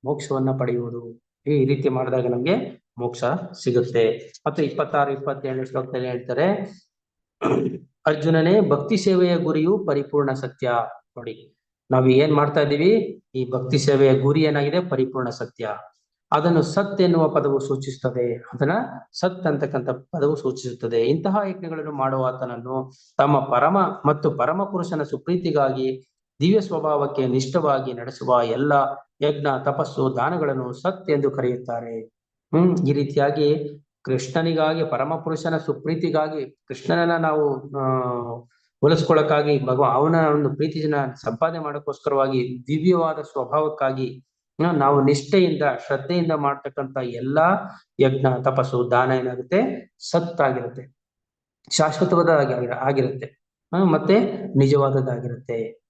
ಮೋಕ್ಷವನ್ನ ಪಡೆಯುವುದು. ಈ ರೀತಿ ಮಾಡಿದಾಗ ನಮ್ಗೆ ಮೋಕ್ಷ ಸಿಗುತ್ತೆ. ಮತ್ತೆ ಇಪ್ಪತ್ತಾರು, ಇಪ್ಪತ್ತೇಳನೇ ಶ್ಲೋಕದಲ್ಲಿ ಹೇಳ್ತಾರೆ ಅರ್ಜುನನೇ ಭಕ್ತಿ ಸೇವೆಯ ಗುರಿಯು ಪರಿಪೂರ್ಣ ಸತ್ಯ. ನೋಡಿ, ನಾವು ಏನ್ ಮಾಡ್ತಾ ಇದ್ದೀವಿ? ಈ ಭಕ್ತಿ ಸೇವೆಯ ಗುರಿ ಏನಾಗಿದೆ? ಪರಿಪೂರ್ಣ ಸತ್ಯ. ಅದನ್ನು ಸತ್ ಎನ್ನುವ ಪದವು ಸೂಚಿಸುತ್ತದೆ. ಅದನ್ನ ಸತ್ ಅಂತಕ್ಕಂಥ ಪದವು ಸೂಚಿಸುತ್ತದೆ. ಇಂತಹ ಯಜ್ಞಗಳನ್ನು ಮಾಡುವ ಆತನನ್ನು ತಮ್ಮ ಪರಮ ಮತ್ತು ಪರಮ ಪುರುಷನ ಸುಪ್ರೀತಿಗಾಗಿ ದಿವ್ಯ ಸ್ವಭಾವಕ್ಕೆ ನಿಷ್ಠವಾಗಿ ನಡೆಸುವ ಎಲ್ಲ ಯಜ್ಞ, ತಪಸ್ಸು, ದಾನಗಳನ್ನು ಸತ್ ಎಂದು ಕರೆಯುತ್ತಾರೆ. ಹ್ಮ್, ಈ ರೀತಿಯಾಗಿ ಕೃಷ್ಣನಿಗಾಗಿ, ಪರಮಪುರುಷನ ಸುಪ್ರೀತಿಗಾಗಿ, ಕೃಷ್ಣನನ್ನ ನಾವು, ಆ, ಹೋಲಿಸ್ಕೊಳ್ಳಕ್ಕಾಗಿ, ಭಗವ, ಅವನ ಒಂದು ಪ್ರೀತಿನ ಸಂಪಾದನೆ ಮಾಡೋಕ್ಕೋಸ್ಕರವಾಗಿ, ದಿವ್ಯವಾದ ಸ್ವಭಾವಕ್ಕಾಗಿ ನಾವು ನಿಷ್ಠೆಯಿಂದ, ಶ್ರದ್ಧೆಯಿಂದ ಮಾಡ್ತಕ್ಕಂತ ಎಲ್ಲಾ ಯಜ್ಞ, ತಪಸ್ಸು, ದಾನ ಏನಾಗುತ್ತೆ? ಸತ್ತಾಗಿರುತ್ತೆ. ಶಾಶ್ವತವಾದ ಆಗಿ- ಆಗಿರುತ್ತೆ ಮತ್ತೆ ನಿಜವಾದದ್ದಾಗಿರುತ್ತೆ.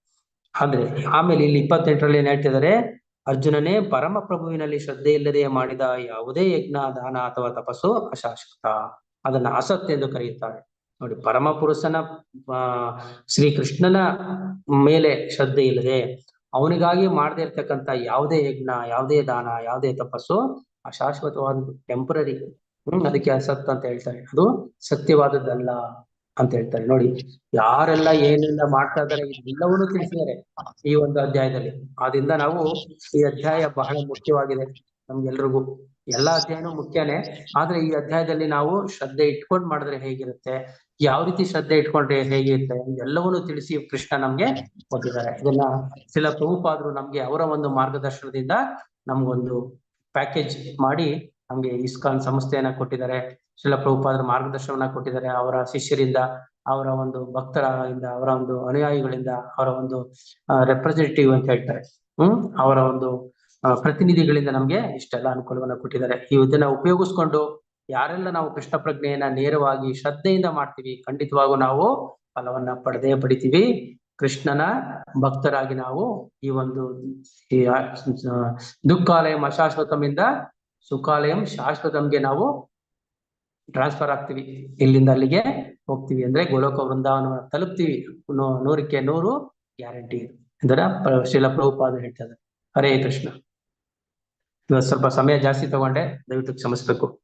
ಆದ್ರೆ ಆಮೇಲೆ ಇಲ್ಲಿ ಇಪ್ಪತ್ತೆಂಟರಲ್ಲಿ ಏನ್ ಹೇಳ್ತಿದ್ದಾರೆ? ಅರ್ಜುನನೇ ಪರಮ ಪ್ರಭುವಿನಲ್ಲಿ ಶ್ರದ್ಧೆ ಇಲ್ಲದೆ ಮಾಡಿದ ಯಾವುದೇ ಯಜ್ಞ, ದಾನ ಅಥವಾ ತಪಸ್ಸು ಅಶಾಶ್ವತ. ಅದನ್ನ ಅಸತ್ ಎಂದು ಕರೆಯುತ್ತಾರೆ. ನೋಡಿ, ಪರಮ ಪುರುಷನ, ಆ, ಶ್ರೀ ಕೃಷ್ಣನ ಮೇಲೆ ಶ್ರದ್ಧೆ ಇಲ್ಲದೆ ಅವನಿಗಾಗಿ ಮಾಡದೇ ಇರ್ತಕ್ಕಂಥ ಯಾವುದೇ ಯಜ್ಞ, ಯಾವುದೇ ದಾನ, ಯಾವುದೇ ತಪಸ್ಸು ಅಶಾಶ್ವತವಾದ ಟೆಂಪರರಿ ಅದಕ್ಕೆ ಅಸತ್ ಅಂತ ಹೇಳ್ತಾರೆ. ಅದು ಸತ್ಯವಾದದ್ದಲ್ಲ. ಅಂತ ಹೇಳ್ತಾರೆ. ನೋಡಿ, ಯಾರೆಲ್ಲ ಏನೆಲ್ಲ ಮಾಡ್ತಾ ಇದ್ದಾರೆ ಇದೆಲ್ಲವನ್ನೂ ತಿಳಿಸಿದ್ದಾರೆ ಈ ಒಂದು ಅಧ್ಯಾಯದಲ್ಲಿ. ಆದ್ರಿಂದ ನಾವು ಈ ಅಧ್ಯಾಯ ಬಹಳ ಮುಖ್ಯವಾಗಿದೆ ನಮ್ಗೆಲ್ರಿಗೂ. ಎಲ್ಲಾ ಅಧ್ಯಾಯನೂ ಮುಖ್ಯನೇ. ಆದ್ರೆ ಈ ಅಧ್ಯಾಯದಲ್ಲಿ ನಾವು ಶ್ರದ್ಧೆ ಇಟ್ಕೊಂಡ್ ಮಾಡಿದ್ರೆ ಹೇಗಿರುತ್ತೆ? ಯಾವ ರೀತಿ ಶ್ರದ್ಧೆ ಇಟ್ಕೊಂಡ್ರೆ ಹೇಗಿರುತ್ತೆ? ಎಲ್ಲವನ್ನೂ ತಿಳಿಸಿ ಕೃಷ್ಣ ನಮ್ಗೆ ಕೊಟ್ಟಿದ್ದಾರೆ. ಇದನ್ನ ಶಿಲ ಪ್ರಭುಪಾದ್ರು ನಮ್ಗೆ ಅವರ ಒಂದು ಮಾರ್ಗದರ್ಶನದಿಂದ ನಮ್ಗೊಂದು ಪ್ಯಾಕೇಜ್ ಮಾಡಿ ನಮ್ಗೆ ಇಸ್ಕಾನ್ ಸಂಸ್ಥೆಯನ್ನ ಕೊಟ್ಟಿದ್ದಾರೆ, ಶಿಲ ಪ್ರಭುಪಾದರ ಮಾರ್ಗದರ್ಶನವನ್ನ ಕೊಟ್ಟಿದ್ದಾರೆ, ಅವರ ಶಿಷ್ಯರಿಂದ, ಅವರ ಒಂದು ಭಕ್ತರಿಂದ, ಅವರ ಒಂದು ಅನುಯಾಯಿಗಳಿಂದ, ಅವರ ಒಂದು ರೆಪ್ರೆಸೆಂಟೇಟಿವ್ ಅಂತ ಹೇಳ್ತಾರೆ. ಹ್ಮ್? ಅವರ ಒಂದು ಪ್ರತಿನಿಧಿಗಳಿಂದ ನಮ್ಗೆ ಇಷ್ಟೆಲ್ಲ ಅನುಕೂಲವನ್ನ ಕೊಟ್ಟಿದ್ದಾರೆ. ಈ ಇದನ್ನ ಉಪಯೋಗಿಸ್ಕೊಂಡು ಯಾರೆಲ್ಲ ನಾವು ಕೃಷ್ಣ ಪ್ರಜ್ಞೆಯನ್ನ ನೇರವಾಗಿ ಶ್ರದ್ಧೆಯಿಂದ ಮಾಡ್ತೀವಿ, ಖಂಡಿತವಾಗೂ ನಾವು ಫಲವನ್ನ ಪಡೆದೇ ಪಡಿತೀವಿ. ಕೃಷ್ಣನ ಭಕ್ತರಾಗಿ ನಾವು ಈ ಒಂದು ದುಃಖಾಲಯ ಮಶಾಶ್ವತಮಿಂದ ಸುಖಾಲಯಂ ಶಾಶ್ವತಂಗೆ ನಾವು ಟ್ರಾನ್ಸ್ಫರ್ ಆಗ್ತೀವಿ. ಇಲ್ಲಿಂದ ಅಲ್ಲಿಗೆ ಹೋಗ್ತೀವಿ ಅಂದ್ರೆ ಗೋಲೋಕ ವೃಂದಾವನ ತಲುಪ್ತೀವಿ. ನೂರಕ್ಕೆ ನೂರು ಗ್ಯಾರಂಟಿ ಪ್ರ- ಶಿಲ ಪ್ರಭುಪಾದ ಹೇಳ್ತದೆ ಹರೇ ಕೃಷ್ಣ. ಸ್ವಲ್ಪ ಸಮಯ ಜಾಸ್ತಿ ತಗೊಂಡೆ, ದಯವಿಟ್ಟು ಕ್ಷಮಿಸ್ಬೇಕು.